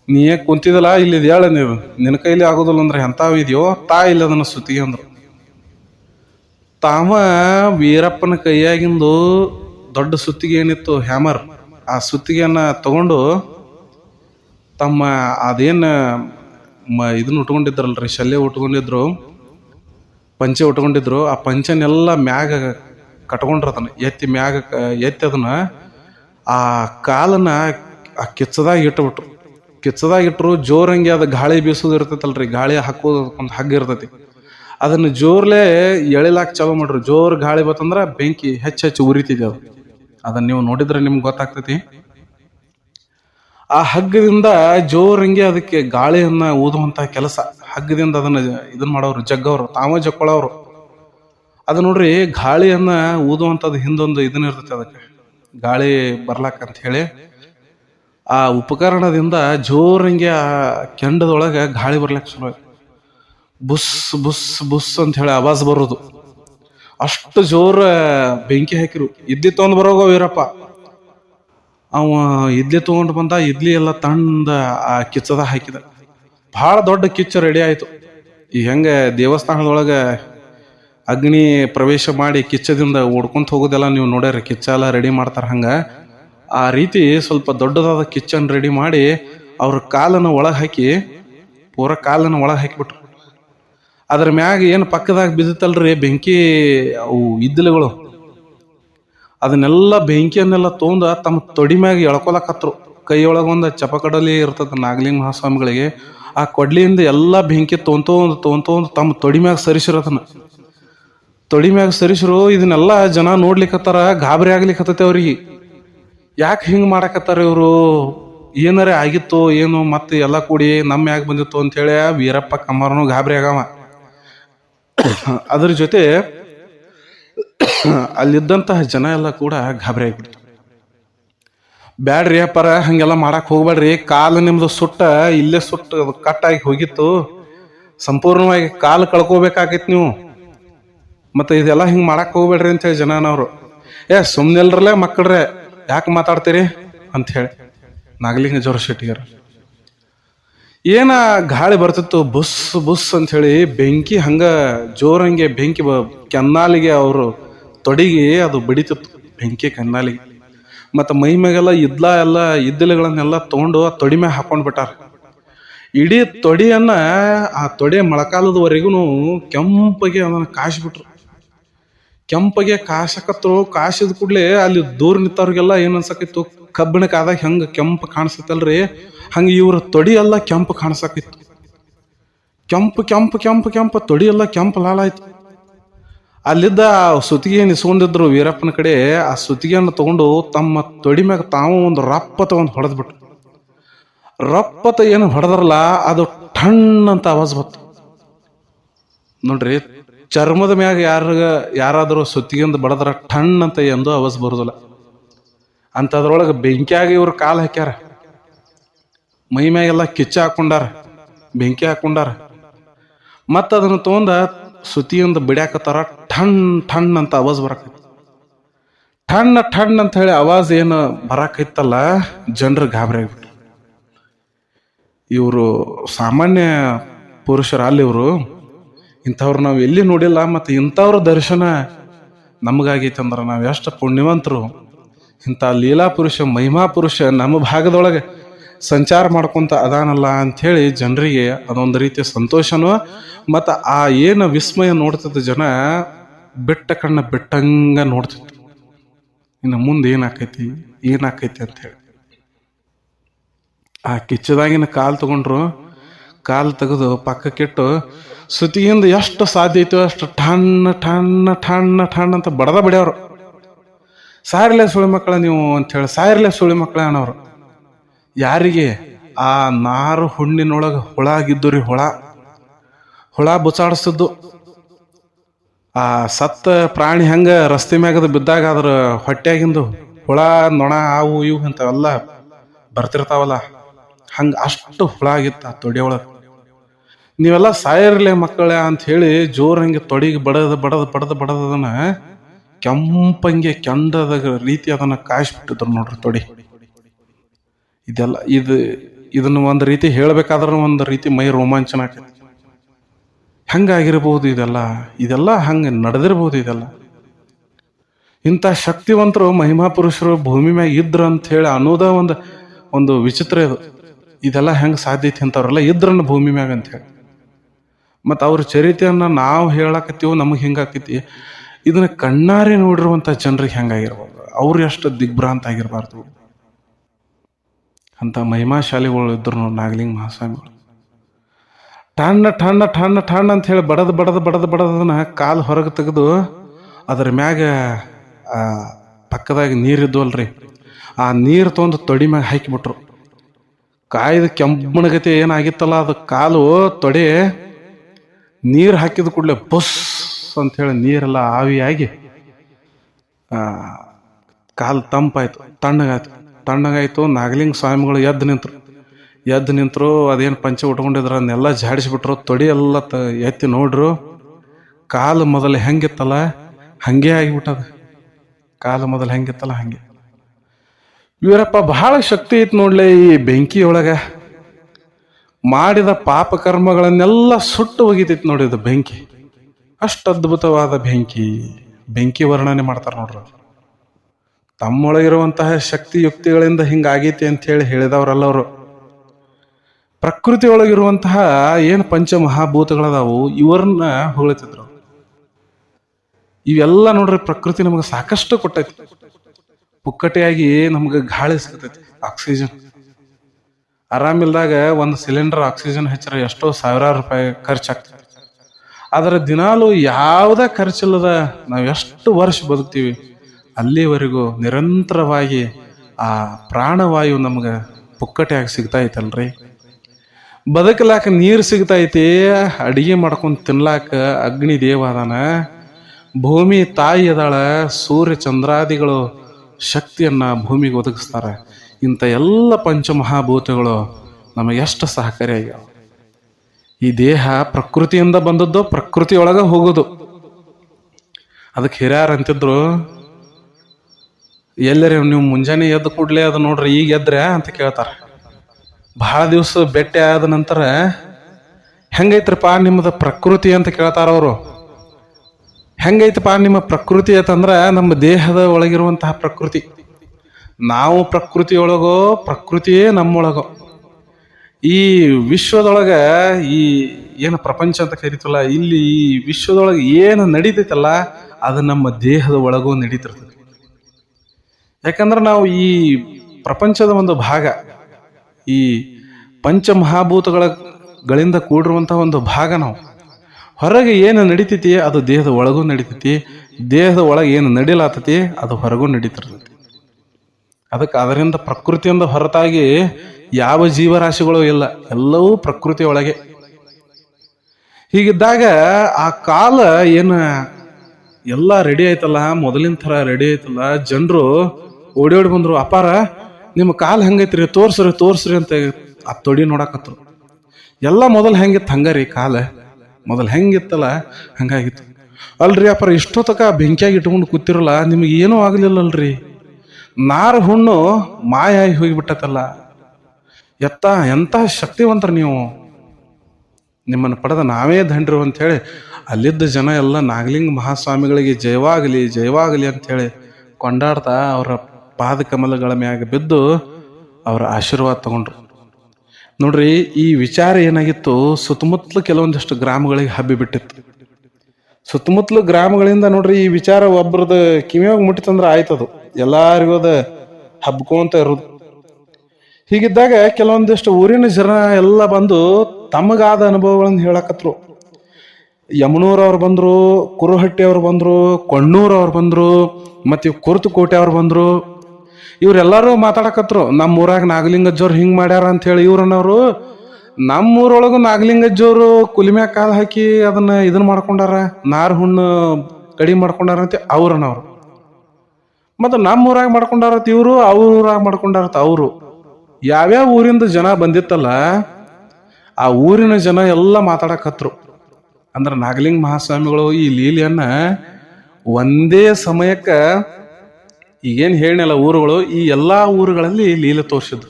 Speaker 1: ನೀ ಯಾಕೆ ಕುಂತಿದಲ್ಲ ಇಲ್ಲಿ ಹೇಳ ನೀವು. ನಿನ್ನ ಕೈಲಿ ಆಗೋದಿಲ್ಲ ಅಂದ್ರೆ ಎಂತಾವ್ ಇದೆಯೋ? ತಾ ಇಲ್ಲ ಅದನ್ನ ಸುತ್ತಿಗೆ ಅಂದ್ರು. ತಾವ ವೀರಪ್ಪನ ಕೈಯಾಗಿಂದು ದೊಡ್ಡ ಸುತ್ತಿಗೆ ಏನಿತ್ತು ಹ್ಯಾಮರ್. ಆ ಸುತ್ತಿಗೆಯನ್ನ ತಗೊಂಡು ತಮ್ಮ ಅದೇನು ಮ ಇದನ್ನ ಉಟ್ಕೊಂಡಿದ್ರಲ್ರಿ, ಶಲ್ಯ ಉಟ್ಕೊಂಡಿದ್ರು, ಪಂಚೆ ಉಟ್ಕೊಂಡಿದ್ರು, ಆ ಪಂಚನೆಲ್ಲ ಮ್ಯಾಗ ಕಟ್ಕೊಂಡ್ರ ಅದನ್ನ, ಎತ್ತಿ ಮ್ಯಾಗ ಎತ್ತಿ ಅದನ್ನ ಆ ಕಾಲನ್ನ ಆ ಕಿಚ್ಚದಾಗ ಇಟ್ಬಿಟ್ರು. ಕಿಚ್ಚದಾಗ ಇಟ್ರು ಜೋರಂಗೆ ಅದು ಗಾಳಿ ಬೀಸೋದು ಇರ್ತೈತಲ್ರಿ, ಗಾಳಿ ಹಾಕೋದು ಒಂದು ಹಗ್ಗ ಇರ್ತೈತಿ. ಅದನ್ನು ಜೋರ್ಲೆ ಎಳಿಲಾಕ್ ಚಾಲೂ ಮಾಡ್ರಿ. ಜೋರ್ ಗಾಳಿ ಬತ್ತಂದ್ರ ಬೆಂಕಿ ಹೆಚ್ಚು ಹೆಚ್ಚು ಉರಿತಿದೆ ಅದು. ಅದನ್ನ ನೀವು ನೋಡಿದ್ರೆ ನಿಮ್ಗೆ ಗೊತ್ತಾಗ್ತೈತಿ. ಆ ಹಗ್ಗದಿಂದ ಜೋರಂಗೆ ಅದಕ್ಕೆ ಗಾಳಿಯನ್ನ ಊದುವಂತ ಕೆಲಸ. ಹಗ್ಗದಿಂದ ಅದನ್ನ ಇದನ್ನ ಮಾಡೋರು, ಜಗ್ಗವ್ರು, ತಾವ ಜಕ್ಕೊಳ್ಳೋರು ಅದು ನೋಡ್ರಿ ಗಾಳಿಯನ್ನ ಊದುವಂಥದ್ದು ಹಿಂದೊಂದು ಇದನ್ನ ಇರ್ತೈತಿ ಅದಕ್ಕೆ. ಗಾಳಿ ಬರ್ಲಾಕ ಅಂತ ಹೇಳಿ ಆ ಉಪಕರಣದಿಂದ ಜೋರಂಗೆ ಆ ಕೆಂಡದೊಳಗೆ ಗಾಳಿ ಬರ್ಲಿಕ್ಕೆ ಶುರು ಬುಸ್ ಬುಸ್ ಬುಸ್ ಅಂತ ಹೇಳಿ ಆವಾಜ್ ಬರೋದು. ಅಷ್ಟು ಜೋರ ಬೆಂಕಿ ಹಾಕಿರು. ಇದ್ಲಿ ತೊಗೊಂಡು ಬರೋಗೋ ವೀರಪ್ಪ. ಅವ ಇದ್ಲಿ ತೊಗೊಂಡು ಬಂದ, ಇದ್ಲಿ ಎಲ್ಲ ತಂದ, ಆ ಕಿಚ್ಚದ ಹಾಕಿದ. ಭಾಳ ದೊಡ್ಡ ಕಿಚ್ಚು ರೆಡಿ ಆಯಿತು. ಈ ಹೆಂಗ ದೇವಸ್ಥಾನದೊಳಗೆ ಅಗ್ನಿ ಪ್ರವೇಶ ಮಾಡಿ ಕಿಚ್ಚದಿಂದ ಓಡ್ಕೊಂತ ಹೋಗೋದೆಲ್ಲ ನೀವು ನೋಡ್ಯಾರ, ಕಿಚ್ಚ ಎಲ್ಲ ರೆಡಿ ಮಾಡ್ತಾರೆ ಹಂಗ. ಆ ರೀತಿ ಸ್ವಲ್ಪ ದೊಡ್ಡದಾದ ಕಿಚನ್ ರೆಡಿ ಮಾಡಿ ಅವ್ರ ಕಾಲನ್ನು ಒಳಗೆ ಹಾಕಿ, ಪೂರ ಕಾಲನ್ನು ಒಳಗೆ ಹಾಕಿಬಿಟ್ರು. ಅದ್ರ ಮ್ಯಾಗ ಏನು ಪಕ್ಕದಾಗ ಬಿದ್ದಿತ್ತಲ್ರಿ, ಬೆಂಕಿ, ಅವು ಇದ್ದಲುಗಳು. ಅದನ್ನೆಲ್ಲ ಬೆಂಕಿಯನ್ನೆಲ್ಲ ತೊಗೊಂಡು ತಮ್ಮ ತೊಡಿ ಮ್ಯಾಗ ಎಳ್ಕೊಳಕತ್ರು ಕೈಯೊಳಗೊಂದು ಚಪಕಡಲಿ ಇರ್ತದ ನಾಗಲಿಂಗ ಮಹಾಸ್ವಾಮಿಗಳಿಗೆ, ಆ ಕೊಡ್ಲಿಯಿಂದ ಎಲ್ಲ ಬೆಂಕಿ ತೊಗೊಂತೊಂದು ತೊಗೊಂತೊಂದು ತಮ್ಮ ತೊಡಿ ಮ್ಯಾಗ ಸರಿಸಿರೋದನ್ನ ತೊಡಿ ಮ್ಯಾಗ ಸರಿಸಿರು, ಇದನ್ನೆಲ್ಲ ಜನ ನೋಡ್ಲಿಕ್ಕತ್ತಾರ ಗಾಬರಿ ಆಗ್ಲಿಕ್ಕತ್ತೈತೆ ಅವ್ರಿಗೆ. ಯಾಕೆ ಹಿಂಗೆ ಮಾಡಕತ್ತಾರ ಇವರು? ಏನಾರ ಆಗಿತ್ತು ಏನು ಮತ್ತೆ ಎಲ್ಲ ಕೂಡಿ ನಮ್ಮ ಯಾಕೆ ಬಂದಿತ್ತು ಅಂತೇಳಿ ವೀರಪ್ಪ ಕಮ್ಮಾರನು ಗಾಬರಿ ಆಗವ. ಅದ್ರ ಜೊತೆ ಅಲ್ಲಿದ್ದಂತಹ ಜನ ಎಲ್ಲ ಕೂಡ ಗಾಬರಿ ಆಗ್ಬಿಡ್ತು ಬ್ಯಾಡ್ರಿ ಅಪ್ಪರ, ಹಂಗೆಲ್ಲ ಮಾಡಕ್ ಹೋಗ್ಬೇಡ್ರಿ. ಕಾಲು ನಿಮ್ದು ಸುಟ್ಟ, ಇಲ್ಲೇ ಸುಟ್ಟ ಕಟ್ ಕಟ್ಟಾಗಿ ಹೋಗಿತ್ತು. ಸಂಪೂರ್ಣವಾಗಿ ಕಾಲು ಕಳ್ಕೋಬೇಕಾಗಿತ್ತು ನೀವು. ಮತ್ತೆ ಇದೆಲ್ಲ ಹಿಂಗೆ ಮಾಡಕ್ ಹೋಗ್ಬೇಡ್ರಿ ಅಂತ ಹೇಳಿ ಜನನವ್ರು. ಏ ಸುಮ್ಮನೆಲ್ರಲ್ಲೇ ಮಕ್ಕಳ್ರೆ. ಯಾಕೆ ಮಾತಾಡ್ತೀರಿ ಅಂತ ಹೇಳಿ. ನಾಗಲಿಂಗ ಜೋರ ಶೆಟ್ಟಿಗಾರ. ಏನ ಗಾಳಿ ಬರ್ತಿತ್ತು, ಬುಸ್ ಬುಸ್ ಅಂತ ಹೇಳಿ ಬೆಂಕಿ ಹಂಗ ಜೋರಂಗೆ ಬೆಂಕಿ ಕೆನ್ನಾಲಿಗೆ ಅವರು ತೊಡಿಗೆ ಅದು ಬಡಿತಿತ್ತು ಬೆಂಕಿ ಕೆನ್ನಾಲಿಗೆ. ಮತ್ತು ಮೈ ಮ್ಯಾಗೆಲ್ಲ ಇದ್ಲ ಎಲ್ಲ ಇದ್ದಲುಗಳನ್ನೆಲ್ಲ ತಗೊಂಡು ಆ ತೊಡಿ ಮ್ಯಾಗ ಹಾಕೊಂಡು ಬಿಟ್ಟಾರ. ಇಡೀ ತೊಡಿಯನ್ನ ಆ ತೊಡೆ ಮೊಳಕಾಲದವರೆಗೂ ಕೆಂಪಗೆ ಅದನ್ನ ಕಾಯಿಸ್ಬಿಟ್ರು. ಕೆಂಪಗೆ ಕಾಸಕತ್ರು ಕಾಸಿದ ಕೂಡಲೇ ಅಲ್ಲಿ ದೂರ ನಿಂತವ್ರಿಗೆಲ್ಲ ಏನು ಅನ್ಸಕಿತ್ತು ಕಬ್ಬಿಣ ಕಾದಾಗ ಹೆಂಗ ಕೆಂಪು ಕಾಣಿಸ್ತಲ್ರಿ ಹಂಗ ಇವ್ರ ತೊಡಿ ಎಲ್ಲ ಕೆಂಪು ಕಾಣಿಸಕಿತ್ತು ಕೆಂಪು ಕೆಂಪು ಕೆಂಪು ಕೆಂಪು ತೊಡಿ ಎಲ್ಲ ಕೆಂಪು ಲಾಲಾಯ್ತು ಅಲ್ಲಿದ್ದ ಆ ಸುತ್ತಿಗೆ ನಿಸ್ಕೊಂಡಿದ್ರು ವೀರಪ್ಪನ ಕಡೆ, ಆ ಸುತ್ತಿಗೆಯನ್ನು ತಗೊಂಡು ತಮ್ಮ ತೊಡಿ ಮ್ಯಾಗ ತಾವು ಒಂದು ರಪ್ಪ ತಗೊಂಡು ಹೊಡೆದ್ಬಿಟ್ರು. ರಪ್ಪತ ಏನು ಹೊಡೆದ್ರಲ್ಲ, ಅದು ಠಣ್ ಅಂತ ಆವಾಜ್ ಬಂತು. ನೋಡ್ರಿ ಚರ್ಮದ ಮ್ಯಾಗ ಯಾರ ಯಾರಾದರೂ ಸುತ್ತಿಗೆಂದು ಬಡದ್ರ ಠಣ್ ಅಂತ ಎಂದು ಅವಸ್ ಬರುದಿಲ್ಲ. ಅಂತದ್ರೊಳಗೆ ಬೆಂಕಿಯಾಗಿ ಇವ್ರು ಕಾಲು ಹಾಕ್ಯಾರ. ಮೈ ಮ್ಯಾಗೆಲ್ಲ ಕಿಚ್ಚ ಹಾಕೊಂಡಾರ, ಬೆಂಕಿ ಹಾಕೊಂಡಾರ. ಮತ್ತ ಅದನ್ನ ತಗೊಂಡ ಸುತ್ತಿಯಿಂದ ಬಿಡ್ಯಾಕತ್ತಾರ ಠಣ್ ಠಣ್ ಅಂತ ಆವಾಜ್ ಬರಕೈತಿ. ಠಣ್ಣ ಠಣ್ ಅಂತ ಹೇಳಿ ಆವಾಜ್ ಏನು ಬರಾಕೈತಲ್ಲ, ಜನರು ಗಾಬರಿ ಆಗ್ಬಿಟ್ಟು ಇವರು ಸಾಮಾನ್ಯ ಪುರುಷರು ಅಲ್ಲಿ ಇವರು ಇಂಥವ್ರು ನಾವು ಎಲ್ಲಿ ನೋಡಿಲ್ಲ ಮತ್ತು ಇಂಥವ್ರ ದರ್ಶನ ನಮಗಾಗೈತೆ ಅಂದ್ರೆ ನಾವು ಎಷ್ಟು ಪುಣ್ಯವಂತರು. ಇಂಥ ಲೀಲಾ ಪುರುಷ, ಮಹಿಮಾ ಪುರುಷ ನಮ್ಮ ಭಾಗದೊಳಗೆ ಸಂಚಾರ ಮಾಡ್ಕೊಂತ ಅದಾನಲ್ಲ ಅಂಥೇಳಿ ಜನರಿಗೆ ಅದೊಂದು ರೀತಿಯ ಸಂತೋಷನೂ ಮತ್ತು ಆ ಏನು ವಿಸ್ಮಯ ನೋಡ್ತಿದ್ದ ಜನ ಬೆಟ್ಟ ಕಣ್ಣ ಬೆಟ್ಟಂಗ ನೋಡ್ತಿತ್ತು ಇನ್ನು ಮುಂದೆ ಏನಾಕೈತಿ ಏನಾಕೈತಿ ಅಂತ ಹೇಳಿ ಆ ಕಿಚ್ಚದಾಗಿನ ಕಾಲು ತಗೊಂಡ್ರು ಕಾಲು ತೆಗೆದು ಪಕ್ಕಕ್ಕಿಟ್ಟು, ಸುತಿಯಿಂದ ಎಷ್ಟು ಸಾಧ್ಯ ಐತೋ ಅಷ್ಟು ಠಣ್ಣ ಠಣ್ಣ ಠಣ್ಣ ಠಣ್ಣ ಅಂತ ಬಡದ ಬಿಡ್ಯವ್ರು. ಸಾರಿಲೆ ಸುಳಿ ಮಕ್ಕಳ ನೀವು ಅಂಥೇಳಿ ಸಾರಿಲೆ ಸುಳಿ ಮಕ್ಕಳ ಅನ್ನೋರು. ಯಾರಿಗೆ? ಆ ನಾರು ಹುಣ್ಣಿನೊಳಗೆ ಹುಳ ಆಗಿದ್ದು ರೀ ಹುಳ. ಹುಳ ಬುಚಾಡಿಸಿದ್ದು. ಆ ಸತ್ತ ಪ್ರಾಣಿ ಹೆಂಗೆ ರಸ್ತೆ ಮ್ಯಾಗದ ಬಿದ್ದಾಗ ಅದ್ರ ಹೊಟ್ಯಾಗಿಂದು ಹುಳ, ನೊಣ, ಹಾವು, ಇವು ಇಂಥವೆಲ್ಲ ಬರ್ತಿರ್ತಾವಲ್ಲ. ಹಂಗ ಅಷ್ಟು ಹುಳ ಆಗಿತ್ತು ಆ ತೊಡೆಯೊಳಗೆ ನೀವೆಲ್ಲ ಸಾಯಿರ್ಲೆ ಮಕ್ಕಳೇ ಅಂತ ಹೇಳಿ ಜೋರಂಗೆ ತೊಡಿಗೆ ಬಡದ ಬಡದ ಬಡದ ಬಡದದನ್ನ ಕೆಂಪಂಗೆ ಕೆಂಡದ ರೀತಿ ಅದನ್ನ ಕಾಯಿಸ್ಬಿಟ್ಟಿದ್ರು ನೋಡ್ರಿ ತೊಡಿ. ಇದೆಲ್ಲ ಇದು ಇದನ್ನ ಒಂದು ರೀತಿ ಹೇಳ್ಬೇಕಾದ್ರೆ ಒಂದು ರೀತಿ ಮೈ ರೋಮಾಂಚನ ಆಕೈತಿ. ಹೆಂಗಾಗಿರ್ಬೋದು ಇದೆಲ್ಲ? ಇದೆಲ್ಲ ಹಂಗೆ ನಡೆದಿರ್ಬೋದು ಇದೆಲ್ಲ? ಇಂಥ ಶಕ್ತಿವಂತರು ಮಹಿಮಾ ಪುರುಷರು ಭೂಮಿ ಮ್ಯಾಗ ಇದ್ರು ಅಂತ ಹೇಳಿ ಅನ್ನೋದ ಒಂದು ಒಂದು ವಿಚಿತ್ರ ಇದು. ಇದೆಲ್ಲ ಹೆಂಗೆ ಸಾಧ್ಯತೆ ಅಂತವ್ರೆಲ್ಲ ಇದ್ರನ್ನ ಭೂಮಿ ಮ್ಯಾಗ ಅಂತ ಹೇಳಿ. ಮತ್ತು ಅವ್ರ ಚರಿತೆಯನ್ನ ನಾವು ಹೇಳಕತ್ತೀವೋ ನಮಗೆ ಹೆಂಗಾಕೈತಿ ಇದನ್ನ ಕಣ್ಣಾರೆ ನೋಡಿರುವಂಥ ಜನರಿಗೆ ಹೆಂಗಾಗಿರ್ಬೋದು ಅವ್ರು ಎಷ್ಟು ದಿಗ್ಭ್ರಾಂತ ಆಗಿರಬಾರ್ದು? ಅಂತ ಮಹಿಮಾಶಾಲಿಗಳು ಇದ್ರು ನೋಡಿ ನಾಗಲಿಂಗ ಮಹಾಸ್ವಾಮಿಗಳು. ಠಣ್ಣ ಠಣ್ಣ ಠಣ್ಣ ಠಣ್ಣ ಅಂತ ಹೇಳಿ ಬಡದ್ ಬಡದ್ ಬಡದ್, ಬಡದನ್ನ ಕಾಲು ಹೊರಗೆ ತೆಗೆದು ಅದ್ರ ಮ್ಯಾಗ ಪಕ್ಕದಾಗ ನೀರು ಅಲ್ರಿ ಆ ನೀರು ತೊಂದು ತೊಡಿ ಮ್ಯಾಗ ಹಾಕಿಬಿಟ್ರು. ಕಾಯ್ದು ಕೆಂಪಣಗತಿ ಏನಾಗಿತ್ತಲ್ಲ, ಅದು ಕಾಲು ತೊಡೆ ನೀರು ಹಾಕಿದ ಕೂಡಲೇ ಬಸ್ ಅಂತ ಹೇಳಿ ನೀರೆಲ್ಲ ಆವಿಯಾಗಿ ಕಾಲು ತಂಪಾಯ್ತು, ತಣ್ಣಗಾಯ್ತು. ತಣ್ಣಗಾಯ್ತು, ನಾಗಲಿಂಗ ಸ್ವಾಮಿಗಳು ಎದ್ದು ನಿಂತರು. ಎದ್ದು ನಿಂತರು, ಅದೇನು ಪಂಚೆ ಉಟ್ಕೊಂಡಿದ್ರು, ಅದನ್ನೆಲ್ಲ ಜಾಡಿಸಿಬಿಟ್ರು ತೊಡಿ ಎಲ್ಲ ತ, ಎತ್ತಿ ನೋಡ್ರು. ಕಾಲು ಮೊದಲು ಹೆಂಗಿತ್ತಲ್ಲ, ಹಂಗೆ ಆಗಿಬಿಟ್ಟದ. ಕಾಲು ಮೊದಲು ಹೆಂಗಿತ್ತಲ್ಲ, ಹಂಗೆ. ಇವರಪ್ಪ ಬಹಳ ಶಕ್ತಿ ಐತಿ ನೋಡ್ಲೆ ಈ ಬೆಂಕಿಯೊಳಗ. ಮಾಡಿದ ಪಾಪ ಕರ್ಮಗಳನ್ನೆಲ್ಲ ಸುಟ್ಟು ಒಗಿತೈತಿ ನೋಡಿ ಇದು ಬೆಂಕಿ. ಅಷ್ಟು ಅದ್ಭುತವಾದ ಬೆಂಕಿ. ಬೆಂಕಿ ವರ್ಣನೆ ಮಾಡ್ತಾರೆ ನೋಡ್ರಿ. ತಮ್ಮೊಳಗಿರುವಂತಹ ಶಕ್ತಿ ಯುಕ್ತಿಗಳಿಂದ ಹಿಂಗಾಗೈತಿ ಅಂತ ಹೇಳಿ ಹೇಳಿದವರಲ್ಲ ಅವರು. ಪ್ರಕೃತಿ ಒಳಗಿರುವಂತಹ ಏನು ಪಂಚಮಹಾಭೂತಗಳದಾವು, ಇವರನ್ನ ಹೊಗಳಿತಿದ್ರು ಇವೆಲ್ಲ ನೋಡ್ರಿ ಪ್ರಕೃತಿ ನಮಗೆ ಸಾಕಷ್ಟು ಕೊಟ್ಟೈತಿ. ಪುಕ್ಕಟೆಯಾಗಿ ನಮ್ಗೆ ಗಾಳಿ ಸಿಗ್ತೈತಿ ಆಕ್ಸಿಜನ್. ಆರಾಮಿಲ್ದಾಗ ಒಂದು ಸಿಲಿಂಡರ್ ಆಕ್ಸಿಜನ್ ಹೆಚ್ಚರ ಎಷ್ಟೋ ಸಾವಿರಾರು ರೂಪಾಯಿ ಖರ್ಚಾಗ್ತದೆ ಆದರೆ ದಿನಾಲು ಯಾವುದೇ ಖರ್ಚಿಲ್ಲದ ನಾವು ಎಷ್ಟು ವರ್ಷ ಬದುಕ್ತೀವಿ, ಅಲ್ಲಿವರೆಗೂ ನಿರಂತರವಾಗಿ ಆ ಪ್ರಾಣವಾಯು ನಮಗೆ ಪುಕ್ಕಟೆಯಾಗಿ ಸಿಗ್ತಾ ಐತಲ್ರಿ. ಬದುಕಲಾಕ ನೀರು ಸಿಗ್ತೈತಿ ಅಡಿಗೆ ಮಾಡ್ಕೊಂಡು ತಿನ್ಲಾಕ ಅಗ್ನಿ ದೇವ ಅದಾನ. ಭೂಮಿ ತಾಯಿ ಅದಾಳ, ಸೂರ್ಯ ಚಂದ್ರಾದಿಗಳು ಶಕ್ತಿಯನ್ನ ಭೂಮಿಗೆ ಒದಗಿಸ್ತಾರ. ಇಂಥ ಎಲ್ಲ ಪಂಚಮಹಾಭೂತಗಳು ನಮಗೆ ಎಷ್ಟು ಸಹಕಾರಿಯಾಗ್ಯಾವ ಈ ದೇಹ ಪ್ರಕೃತಿಯಿಂದ ಬಂದದ್ದು ಪ್ರಕೃತಿಯೊಳಗೆ ಹೋಗೋದು. ಅದಕ್ಕೆ ಹಿರಿಯರು ಅಂತಿದ್ರು, ಎಲ್ಲರೇ ನೀವು ಮುಂಜಾನೆ ಎದ್ದು ಕೂಡಲೇ ಅದು ನೋಡ್ರಿ, ಈಗ ಎದ್ರೆ? ಅಂತ ಕೇಳ್ತಾರೆ. ಬಹಳ ದಿವಸ ಭೇಟಿ ಆದ ನಂತರ ಹೆಂಗೈತ್ರಪ್ಪ ನಿಮ್ಮದು ಪ್ರಕೃತಿ? ಅಂತ ಕೇಳ್ತಾರ ಅವರು. ಹೆಂಗೈತಪ್ಪ ನಿಮ್ಮ ಪ್ರಕೃತಿ? ಅಂತಂದ್ರ, ನಮ್ಮ ದೇಹದ ಒಳಗಿರುವಂತಹ ಪ್ರಕೃತಿ. ನಾವು ಪ್ರಕೃತಿಯೊಳಗೋ, ಪ್ರಕೃತಿಯೇ ನಮ್ಮೊಳಗೋ. ಈ ವಿಶ್ವದೊಳಗೆ ಈ ಏನು ಪ್ರಪಂಚ ಅಂತ ಕರಿತಲ್ಲ ಇಲ್ಲಿ ಈ ವಿಶ್ವದೊಳಗೆ ಏನು ನಡೀತೈತಲ್ಲ, ಅದು ನಮ್ಮ ದೇಹದ ಒಳಗೂ ನಡೀತಿರ್ತದೆ ಯಾಕಂದ್ರೆ ನಾವು ಈ ಪ್ರಪಂಚದ ಒಂದು ಭಾಗ, ಈ ಪಂಚಮಹಾಭೂತಗಳ ಗಳಿಂದ ಕೂಡಿರುವಂತಹ ಒಂದು ಭಾಗ ನಾವು. ಹೊರಗೆ ಏನು ನಡೀತೈತಿ, ಅದು ದೇಹದ ಒಳಗೂ ನಡೀತೈತಿ, ದೇಹದ ಒಳಗೆ ಏನು ನಡೀಲಾತತಿ, ಅದು ಹೊರಗೂ ನಡೀತಿರ್ತೈತಿ. ಅದಕ್ಕೆ ಅದರಿಂದ ಪ್ರಕೃತಿಯಿಂದ ಹೊರತಾಗಿ ಯಾವ ಜೀವರಾಶಿಗಳು ಇಲ್ಲ. ಎಲ್ಲವೂ ಪ್ರಕೃತಿ ಒಳಗೆ. ಹೀಗಿದ್ದಾಗ ಆ ಕಾಲ ಏನು ಎಲ್ಲ ರೆಡಿ ಆಯ್ತಲ್ಲ, ಮೊದಲಿನ ಥರ ರೆಡಿ ಆಯ್ತಲ್ಲ, ಜನರು ಓಡಿ ಓಡಿ ಬಂದ್ರು ಅಪಾರ ನಿಮ್ಮ ಕಾಲು ಹೆಂಗೈತ್ರಿ? ತೋರ್ಸ್ರಿ ತೋರ್ಸ್ರಿ ಅಂತ ಆ ತೊಡಿ ನೋಡಕತ್ರು. ಎಲ್ಲ ಮೊದಲು ಹೆಂಗಿತ್ತು? ಹಂಗಾರಿ ಕಾಲ. ಮೊದಲು ಹೆಂಗಿತ್ತಲ್ಲ? ಹಂಗಾಗಿತ್ತು. ಅಲ್ರಿ ಅಪ್ಪಾರ, ಇಷ್ಟೊತ್ತಕ ಬೆಂಕಿಯಾಗಿ ಇಟ್ಕೊಂಡು ಕೂತಿರಲ್ಲ, ನಿಮಗೆ ಏನೂ ಆಗಲಿಲ್ಲಲ್ರಿ. ನಾರು ಹುಣ್ಣು ಮಾಯ ಹೋಗಿಬಿಟ್ಟತಲ್ಲ ಎತ್ತ ಎಂಥ ಶಕ್ತಿವಂತರು ನೀವು. ನಿಮ್ಮನ್ನು ಪಡೆದ ನಾವೇ ದಂಡ್ರು ಅಂಥೇಳಿ ಅಲ್ಲಿದ್ದ ಜನ ಎಲ್ಲ ನಾಗಲಿಂಗ ಮಹಾಸ್ವಾಮಿಗಳಿಗೆ ಜಯವಾಗಲಿ ಜಯವಾಗಲಿ ಅಂಥೇಳಿ ಕೊಂಡಾಡ್ತಾ ಅವರ ಪಾದಕಮಲಗಳ ಮ್ಯಾಗ ಬಿದ್ದು ಅವರ ಆಶೀರ್ವಾದ ತಗೊಂಡ್ರು. ನೋಡ್ರಿ, ಈ ವಿಚಾರ ಏನಾಗಿತ್ತು, ಸುತ್ತಮುತ್ತಲು ಕೆಲವೊಂದಿಷ್ಟು ಗ್ರಾಮಗಳಿಗೆ ಹಬ್ಬಿ ಬಿಟ್ಟಿತ್ತು. ಸುತ್ತಮುತ್ತಲು ಗ್ರಾಮಗಳಿಂದ ನೋಡ್ರಿ, ಈ ವಿಚಾರ ಒಬ್ರದ್ದು ಕಿವಿಯಾಗ ಮುಟ್ಟಿತಂದ್ರೆ ಆಯ್ತದು. ಎಲ್ಲಾರಿಗೂ ಅದ ಹಬ್ಕೊಂತ ಇರೋದು. ಹೀಗಿದ್ದಾಗ ಕೆಲವೊಂದಿಷ್ಟು ಊರಿನ ಜನ ಎಲ್ಲ ಬಂದು ತಮಗಾದ ಅನುಭವಗಳನ್ನು ಹೇಳಕತ್ರು. ಯಮನೂರ್ ಬಂದರು, ಕುರುಹಟ್ಟಿ ಅವ್ರು ಬಂದರು, ಕೊಣ್ಣೂರ್ ಅವ್ರು ಬಂದ್ರು, ಮತ್ತೆ ಕುರ್ತು ಕುರ್ತಕೋಟೆ ಅವ್ರು ಬಂದರು. ಇವರೆಲ್ಲರೂ ಮಾತಾಡಕತ್ರು ನಮ್ಮ ಊರಾಗ ನಾಗಲಿಂಗಜ್ಜವ್ರು ಹಿಂಗ್ ಮಾಡ್ಯಾರ ಅಂತ ಹೇಳಿ ಇವ್ರನ್ನವರು. ನಮ್ಮ ಊರೊಳಗು ನಾಗಲಿಂಗಜ್ಜವ್ರು ಕುಲಿಮ್ಯಾಗ ಕಾಲು ಹಾಕಿ ಅದನ್ನ ಇದನ್ನು ಮಾಡ್ಕೊಂಡಾರ ನಾರು ಹುಣ್ಣು ಕಡಿಮೆ ಮಾಡ್ಕೊಂಡಾರ ಅಂತ ಅವ್ರನ್ನವ್ರು. ಮತ್ತು ನಮ್ಮ ಊರಾಗ ಮಾಡ್ಕೊಂಡಾರತ್ ಇವರು ಅವ್ರ ಊರಾಗ ಮಾಡ್ಕೊಂಡಾರತ್ ಅವರು. ಯಾವ್ಯಾವ ಊರಿಂದ ಜನ ಬಂದಿತ್ತಲ್ಲ, ಆ ಊರಿನ ಜನ ಎಲ್ಲ ಮಾತಾಡಕತ್ರು. ಅಂದ್ರೆ ನಾಗಲಿಂಗ ಮಹಾಸ್ವಾಮಿಗಳು ಈ ಲೀಲೆಯನ್ನ ಒಂದೇ ಸಮಯಕ್ಕೆ ಈಗೇನು ಹೇಳಿನಲ್ಲ ಊರುಗಳು, ಈ ಎಲ್ಲಾ ಊರುಗಳಲ್ಲಿ ಲೀಲೆ ತೋರಿಸಿದ್ರು.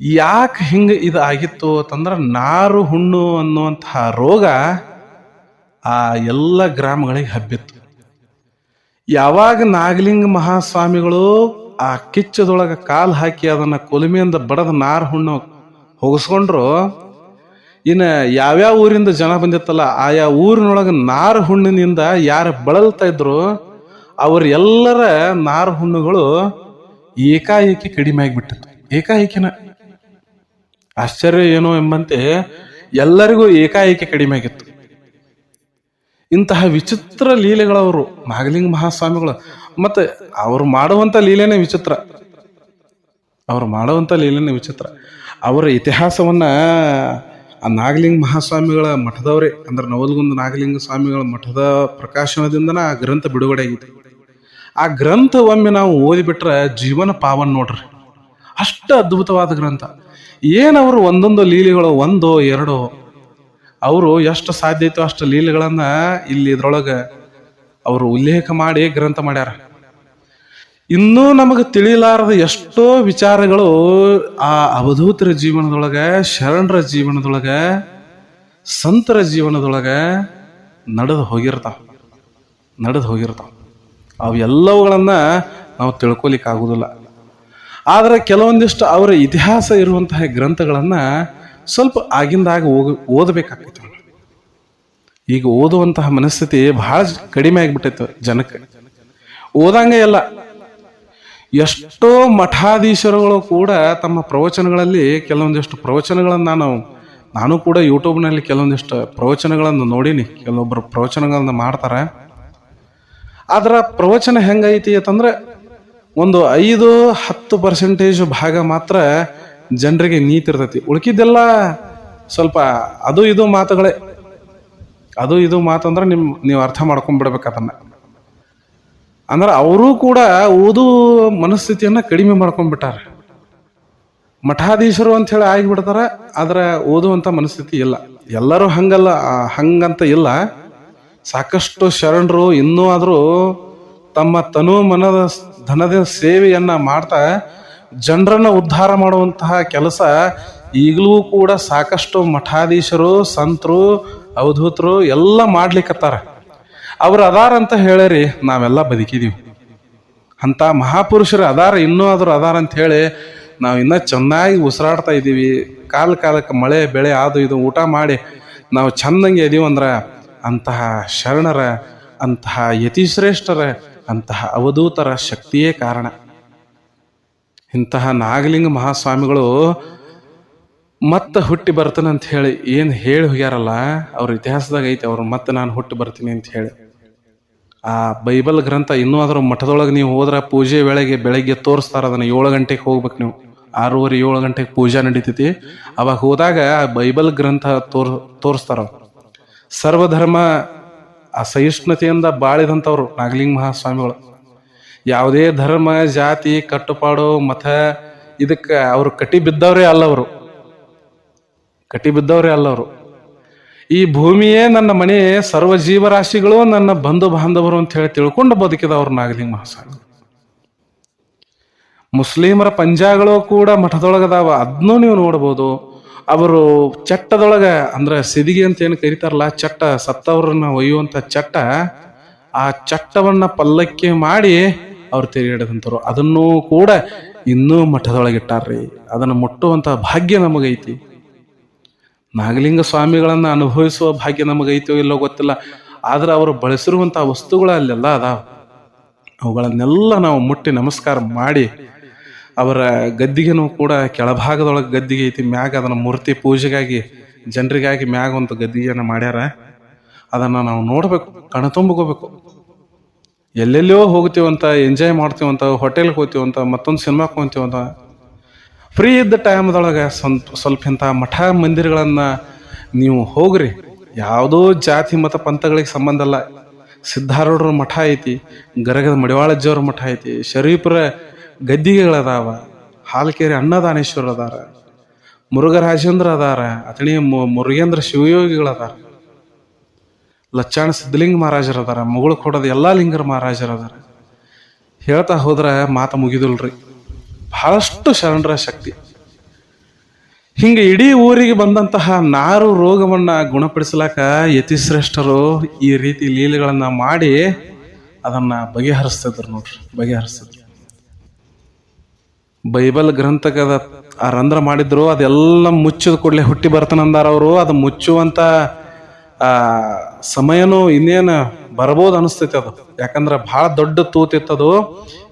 Speaker 1: ಯಾಕೆ ಹಿಂಗೆ ಇದು ಆಗಿತ್ತು ಅಂತಂದ್ರೆ ನಾರು ಹುಣ್ಣು ಅನ್ನುವಂತಹ ರೋಗ ಆ ಎಲ್ಲ ಗ್ರಾಮಗಳಿಗೆ ಹಬ್ಬಿತ್ತು. ಯಾವಾಗ ನಾಗಲಿಂಗ ಮಹಾಸ್ವಾಮಿಗಳು ಆ ಕಿಚ್ಚದೊಳಗೆ ಕಾಲು ಹಾಕಿ ಅದನ್ನ ಕೊಲಿಮೆಯಿಂದ ಬಡದ ನಾರು ಹುಣ್ಣು ಹೋಗಿಸ್ಕೊಂಡ್ರು, ಇನ್ನು ಯಾವ್ಯಾವ ಊರಿಂದ ಜನ ಬಂದಿತ್ತಲ್ಲ, ಆಯಾ ಊರಿನೊಳಗೆ ನಾರು ಹುಣ್ಣಿನಿಂದ ಯಾರು ಬಳಲ್ತಾ ಇದ್ರು, ಅವ್ರ ಎಲ್ಲರ ನಾರು ಹುಣ್ಣುಗಳು ಏಕಾಏಕಿ ಕಡಿಮೆ ಆಗಿಬಿಟ್ಟಿತ್ತು. ಏಕಾಏಕಿನ ಆಶ್ಚರ್ಯ ಏನೋ ಎಂಬಂತೆ ಎಲ್ಲರಿಗೂ ಏಕಾಏಕಿ ಕಡಿಮೆ ಆಗಿತ್ತು. ಇಂತಹ ವಿಚಿತ್ರ ಲೀಲೆಗಳವರು, ನಾಗಲಿಂಗ ಮಹಾಸ್ವಾಮಿಗಳು, ಮತ್ತೆ ಅವರು ಮಾಡುವಂತ ಲೀಲೆನೇ ವಿಚಿತ್ರ. ಅವರು ಮಾಡುವಂತ ಲೀಲೆನೇ ವಿಚಿತ್ರ. ಅವರ ಇತಿಹಾಸವನ್ನ ಆ ನಾಗಲಿಂಗ ಮಹಾಸ್ವಾಮಿಗಳ ಮಠದವರೇ, ಅಂದ್ರೆ ನವಲ್ಗುಂದ ನಾಗಲಿಂಗ ಸ್ವಾಮಿಗಳ ಮಠದ ಪ್ರಕಾಶನದಿಂದನ ಆ ಗ್ರಂಥ ಬಿಡುಗಡೆ ಆಗಿದೆ ಆ ಗ್ರಂಥ ಒಮ್ಮೆ ನಾವು ಓದಿಬಿಟ್ರೆ ಜೀವನ ಪಾವನ್ ನೋಡ್ರಿ. ಅಷ್ಟು ಅದ್ಭುತವಾದ ಗ್ರಂಥ. ಏನವರು ಒಂದೊಂದು ಲೀಲೆಗಳು, ಒಂದೋ, ಎರಡೋ ಅವರು ಎಷ್ಟು ಸಾಧ್ಯ ಇತ್ತು ಅಷ್ಟು ಲೀಲೆಗಳನ್ನ ಇಲ್ಲಿ ಇದ್ರೊಳಗೆ ಅವರು ಉಲ್ಲೇಖ ಮಾಡಿ ಗ್ರಂಥ ಮಾಡ್ಯಾರ. ಇನ್ನೂ ನಮಗೆ ತಿಳಿಲಾರದ ಎಷ್ಟೋ ವಿಚಾರಗಳು ಆ ಅವಧೂತರ ಜೀವನದೊಳಗೆ, ಶರಣರ ಜೀವನದೊಳಗೆ, ಸಂತರ ಜೀವನದೊಳಗೆ ನಡೆದು ಹೋಗಿರ್ತಾವ ನಡೆದು ಹೋಗಿರ್ತಾವ. ಅವೆಲ್ಲವುಗಳನ್ನ ನಾವು ತಿಳ್ಕೊಲಿಕ್ಕೆ ಆಗುದಿಲ್ಲ ಆದರೆ ಕೆಲವೊಂದಿಷ್ಟು ಅವರ ಇತಿಹಾಸ ಇರುವಂತಹ ಗ್ರಂಥಗಳನ್ನ ಸ್ವಲ್ಪ ಆಗಿಂದಾಗ ಹೋಗ ಓದಬೇಕಾಗ್ತೈತೆ ಈಗ ಓದುವಂತಹ ಮನಸ್ಥಿತಿ ಬಹಳ ಕಡಿಮೆ ಆಗಿಬಿಟ್ಟೈತೆ ಜನಕ್ಕೆ. ಓದಂಗೆ ಇಲ್ಲ. ಎಷ್ಟೋ ಮಠಾಧೀಶರುಗಳು ಕೂಡ ತಮ್ಮ ಪ್ರವಚನಗಳಲ್ಲಿ ಕೆಲವೊಂದಿಷ್ಟು ಪ್ರವಚನಗಳನ್ನು ನಾನು ನಾನು ಕೂಡ ಯೂಟ್ಯೂಬ್ನಲ್ಲಿ ಕೆಲವೊಂದಿಷ್ಟು ಪ್ರವಚನಗಳನ್ನು ನೋಡೀನಿ. ಕೆಲವೊಬ್ಬರು ಪ್ರವಚನಗಳನ್ನ ಮಾಡ್ತಾರೆ. ಅದರ ಪ್ರವಚನ ಹೆಂಗೈತಿ ಅಂತಂದ್ರೆ, ಒಂದು ಐದು ಹತ್ತು ಪರ್ಸೆಂಟೇಜ್ ಭಾಗ ಮಾತ್ರ ಜನರಿಗೆ ನೀತಿ ಇರ್ತೈತಿ. ಉಳ್ಕಿದ್ದೆಲ್ಲ ಸ್ವಲ್ಪ ಅದು ಇದು ಮಾತುಗಳೇ. ಅದು ಇದು ಮಾತಂದ್ರೆ ನಿಮ್ ನೀವು ಅರ್ಥ ಮಾಡ್ಕೊಂಡ್ಬಿಡ್ಬೇಕು ಅದನ್ನ. ಅಂದ್ರೆ ಅವರು ಕೂಡ ಓದು ಮನಸ್ಥಿತಿಯನ್ನ ಕಡಿಮೆ ಮಾಡ್ಕೊಂಡ್ಬಿಟ್ಟಾರೆ ಮಠಾಧೀಶರು ಅಂತ ಹೇಳಿ ಆಗಿಬಿಡ್ತಾರ, ಆದ್ರೆ ಓದುವಂತ ಮನಸ್ಥಿತಿ ಇಲ್ಲ. ಎಲ್ಲರೂ ಹಂಗಲ್ಲ ಹಂಗಂತ ಇಲ್ಲ. ಸಾಕಷ್ಟು ಶರಣರು ಇನ್ನೂ ಆದರೂ ತಮ್ಮ ತನು ಮನದ ಧನದ ಸೇವೆಯನ್ನ ಮಾಡ್ತಾ ಜನರನ್ನ ಉದ್ಧಾರ ಮಾಡುವಂತಹ ಕೆಲಸ ಈಗಲೂ ಕೂಡ ಸಾಕಷ್ಟು ಮಠಾಧೀಶರು, ಸಂತರು, ಅವಧೂತರು ಎಲ್ಲ ಮಾಡ್ಲಿಕ್ಕತ್ತಾರ ಅವ್ರು ಅದಾರಂತ ಹೇಳಿರಿ, ನಾವೆಲ್ಲ ಬದುಕಿದೀವಿ. ಅಂತ ಮಹಾಪುರುಷರು ಅದಾರ, ಇನ್ನೂ ಆದರೂ ಅದಾರ ಅಂತ ಹೇಳಿ ನಾವು ಇನ್ನೂ ಚೆನ್ನಾಗಿ ಉಸಿರಾಡ್ತಾ ಇದ್ದೀವಿ. ಕಾಲ ಕಾಲಕ್ಕೆ ಮಳೆ, ಬೆಳೆ ಅದು ಇದು ಊಟ ಮಾಡಿ ನಾವು ಚಂದಂಗೆ ಇದೀವಿ ಅಂದ್ರೆ ಅಂತಹ ಶರಣರ, ಅಂತಹ ಯತಿಶ್ರೇಷ್ಠರ, ಅಂತಹ ಅವಧೂತರ ಶಕ್ತಿಯೇ ಕಾರಣ. ಇಂತಹ ನಾಗಲಿಂಗ ಮಹಾಸ್ವಾಮಿಗಳು ಮತ್ತೆ ಹುಟ್ಟಿ ಬರ್ತಾನೆ ಅಂತ ಹೇಳಿ ಏನು ಹೇಳಿ ಹೋಗ್ಯಾರಲ್ಲ, ಅವ್ರ ಇತಿಹಾಸದಾಗ ಐತೆ, ಅವ್ರು ಮತ್ತೆ ನಾನು ಹುಟ್ಟಿ ಬರ್ತೀನಿ ಅಂತ ಹೇಳಿ. ಆ ಬೈಬಲ್ ಗ್ರಂಥ ಇನ್ನೂ ಅದ್ರ ಮಠದೊಳಗೆ ನೀವು ಹೋದ್ರೆ ಪೂಜೆ ವೇಳೆಗೆ ಬೆಳಗ್ಗೆ ತೋರಿಸ್ತಾರ ಅದನ್ನ ಏಳು ಗಂಟೆಗೆ ಹೋಗ್ಬೇಕು ನೀವು. ಆರೂವರೆ, ಏಳು ಗಂಟೆಗೆ ಪೂಜೆ ನಡೀತೈತಿ. ಅವಾಗ ಹೋದಾಗ ಆ ಬೈಬಲ್ ಗ್ರಂಥ ತೋರ್, ತೋರಿಸ್ತಾರ ಸರ್ವಧರ್ಮ ಆ ಸಹಿಷ್ಣುತೆಯಿಂದ ಬಾಳಿದಂಥವ್ರು ನಾಗಲಿಂಗ ಮಹಾಸ್ವಾಮಿಗಳು. ಯಾವುದೇ ಧರ್ಮ, ಜಾತಿ, ಕಟ್ಟುಪಾಡು, ಮತ, ಇದಕ್ಕೆ ಅವರು ಕಟಿ ಬಿದ್ದವರೇ ಅಲ್ಲ ಅವರು ಕಟಿ ಬಿದ್ದವರೇ ಅಲ್ಲವರು. ಈ ಭೂಮಿಯೇ ನನ್ನ ಮನೆ ಸರ್ವ ಜೀವರಾಶಿಗಳು ನನ್ನ ಬಂಧು ಬಾಂಧವರು ಅಂತ ಹೇಳಿ ತಿಳ್ಕೊಂಡು ಬದುಕಿದವರು ನಾಗಲಿಂಗ ಮಹಾಸ್ವಾಮಿ ಮುಸ್ಲಿಮರ ಪಂಜಾಗಳು ಕೂಡ ಮಠದೊಳಗದಾವ ಅದನ್ನೂ ನೀವು ನೋಡ್ಬೋದು. ಅವರು ಚಟ್ಟದೊಳಗ ಅಂದ್ರೆ ಸಿದಿಗೆ ಅಂತ ಏನು ಕರೀತಾರಲ್ಲ, ಚಟ್ಟ, ಸತ್ತವ್ರನ್ನ ಒಯ್ಯುವಂತ ಚಟ್ಟ, ಆ ಚಟ್ಟವನ್ನ ಪಲ್ಲಕ್ಕಿ ಮಾಡಿ ಅವ್ರು ತಿರುಗಾಡದಂತವ್ರು ಅದನ್ನೂ ಕೂಡ ಇನ್ನೂ ಮಠದೊಳಗೆ ಇಟ್ಟಾರ್ರಿ ಅದನ್ನು ಮುಟ್ಟುವಂತ ಭಾಗ್ಯ ನಮಗೈತಿ. ನಾಗಲಿಂಗ ಸ್ವಾಮಿಗಳನ್ನು ಅನುಭವಿಸುವ ಭಾಗ್ಯ ನಮಗೈತೋ ಇಲ್ಲೋ ಗೊತ್ತಿಲ್ಲ. ಆದ್ರೆ ಅವರು ಬಳಸಿರುವಂತಹ ವಸ್ತುಗಳು ಅಲ್ಲೆಲ್ಲ ಅದಾವ. ಅವುಗಳನ್ನೆಲ್ಲ ನಾವು ಮುಟ್ಟಿ ನಮಸ್ಕಾರ ಮಾಡಿ ಅವರ ಗದ್ದಿಗೆನೂ ಕೂಡ ಕೆಳಭಾಗದೊಳಗೆ ಗದ್ದಿಗೆ ಐತಿ ಮ್ಯಾಗ ಅದನ್ನ ಮೂರ್ತಿ ಪೂಜೆಗಾಗಿ, ಜನರಿಗಾಗಿ ಮ್ಯಾಗ ಒಂದು ಗದ್ದಿಗೆಯನ್ನು ಮಾಡ್ಯಾರ. ಅದನ್ನು ನಾವು ನೋಡಬೇಕು ಕಣ ತುಂಬಿಕೋಬೇಕು ಎಲ್ಲೆಲ್ಲೋ ಹೋಗ್ತೀವಂತ ಎಂಜಾಯ್ ಮಾಡ್ತೀವಂತ ಹೋಟೆಲ್ಗೆ ಹೋಗ್ತೀವಂತ ಮತ್ತೊಂದು ಸಿನಿಮಾಕ್ಕೆ ಹೋಗ್ತೀವಂತ ಫ್ರೀ ಇದ್ದ ಟೈಮ್ದೊಳಗೆ ಸ್ವಲ್ಪ ಸ್ವಲ್ಪ ಇಂಥ ಮಠ ಮಂದಿರಗಳನ್ನು ನೀವು ಹೋಗ್ರಿ. ಯಾವುದೋ ಜಾತಿ, ಮತ, ಪಂಥಗಳಿಗೆ ಸಂಬಂಧ ಅಲ್ಲ ಸಿದ್ಧಾರೂಢರ ಮಠ ಐತಿ, ಗರಗದ ಮಡಿವಾಳಜ್ಜಿಯವ್ರ ಮಠ ಐತಿ, ಶರೀಫರ ಗದ್ದಿಗೆಗಳದಾವ ಹಾಲ್ಕೇರಿ ಅನ್ನದಾನೇಶ್ವರ ಅದಾರ ಮುರುಘರಾಜೇಂದ್ರ ಅದಾರ ಅಥಣಿ ಮುರುಗೇಂದ್ರ ಶಿವಯೋಗಿಗಳದಾರ. ಲಚ್ಚಾಣ ಸಿದ್ಧಲಿಂಗ ಮಹಾರಾಜರು ಅದಾರ, ಮುಗುಳು ಕೊಡೋದು ಎಲ್ಲ ಲಿಂಗರ ಮಹಾರಾಜರು ಅದಾರ. ಹೇಳ್ತಾ ಹೋದ್ರೆ ಮಾತು ಮುಗಿದುಲ್ರಿ. ಬಹಳಷ್ಟು ಶರಣರ ಶಕ್ತಿ. ಹಿಂಗೆ ಇಡೀ ಊರಿಗೆ ಬಂದಂತಹ ನಾರು ರೋಗವನ್ನ ಗುಣಪಡಿಸಲಾಕ ಯತಿಶ್ರೇಷ್ಠರು ಈ ರೀತಿ ಲೀಲೆಗಳನ್ನು ಮಾಡಿ ಅದನ್ನ ಬಗೆಹರಿಸ್ತಿದ್ರು ನೋಡ್ರಿ, ಬಗೆಹರಿಸ್ತಿದ್ರು. ಬೈಬಲ್ ಗ್ರಂಥಕದ ಆ ರಂಧ್ರ ಮಾಡಿದ್ರು, ಅದೆಲ್ಲ ಮುಚ್ಚಿದ ಕೂಡಲೇ ಹುಟ್ಟಿ ಬರ್ತಾನಂದಾರ ಅವರು. ಅದು ಮುಚ್ಚುವಂತ, ಆ ಸಮಯನೂ ಇನ್ನೇನು ಬರ್ಬೋದು ಅನಿಸ್ತೈತಿ ಅದು. ಯಾಕಂದ್ರೆ ಭಾಳ ದೊಡ್ಡ ತೂತಿತ್ತದು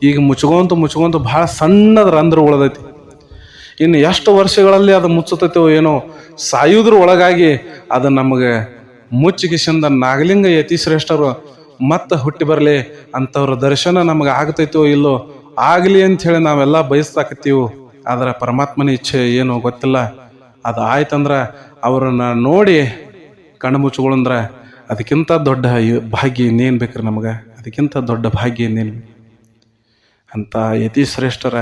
Speaker 1: ಈಗ ಮುಚ್ಕೊಂತ ಮುಚ್ಕೊಂತ ಭಾಳ ಸಣ್ಣದ ರಂಧ್ರ ಉಳ್ದೈತಿ. ಇನ್ನು ಎಷ್ಟು ವರ್ಷಗಳಲ್ಲಿ ಅದು ಮುಚ್ಚುತ್ತೈತೋ ಏನೋ ಸಾಯುದ್ರ ಒಳಗಾಗಿ ಅದು ನಮಗೆ ಮುಚ್ಚಿಗಿಸಿಂದ ನಾಗಲಿಂಗ ಯತಿಶ್ರೇಷ್ಠರು ಮತ್ತೆ ಹುಟ್ಟಿ ಬರಲಿ, ಅಂಥವ್ರ ದರ್ಶನ ನಮಗೆ ಆಗ್ತೈತೋ ಇಲ್ಲೋ ಆಗಲಿ ಹೇಳಿ ನಾವೆಲ್ಲ ಬಯಸ್ತಾಕತ್ತೀವಿ. ಆದರೆ ಪರಮಾತ್ಮನ ಇಚ್ಛೆ ಏನು ಗೊತ್ತಿಲ್ಲ. ಅದು ಆಯ್ತಂದ್ರ ಅವ್ರನ್ನ ನೋಡಿ ಕಣ್ಣು ಮುಚ್ಕೊಳ್ಳಂದ್ರ ಅದಕ್ಕಿಂತ ದೊಡ್ಡ ಭಾಗ್ಯ ಇನ್ನೇನು ಬೇಕ್ರಿ ನಮಗೆ? ಅದಕ್ಕಿಂತ ದೊಡ್ಡ ಭಾಗ್ಯ ಇನ್ನೇನು? ಅಂತ ಯತಿಶ್ರೇಷ್ಠರ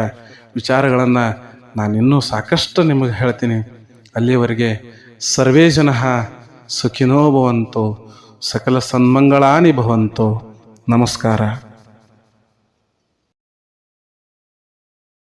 Speaker 1: ವಿಚಾರಗಳನ್ನು ನಾನು ಇನ್ನೂ ಸಾಕಷ್ಟು ನಿಮಗೆ ಹೇಳ್ತೀನಿ. ಅಲ್ಲಿಯವರೆಗೆ ಸರ್ವೇ ಜನ ಸುಖಿನೋ ಭವಂತೋ, ಸಕಲ ಸನ್ಮಂಗಳಾನಿ ಭವಂತೋ. ನಮಸ್ಕಾರ.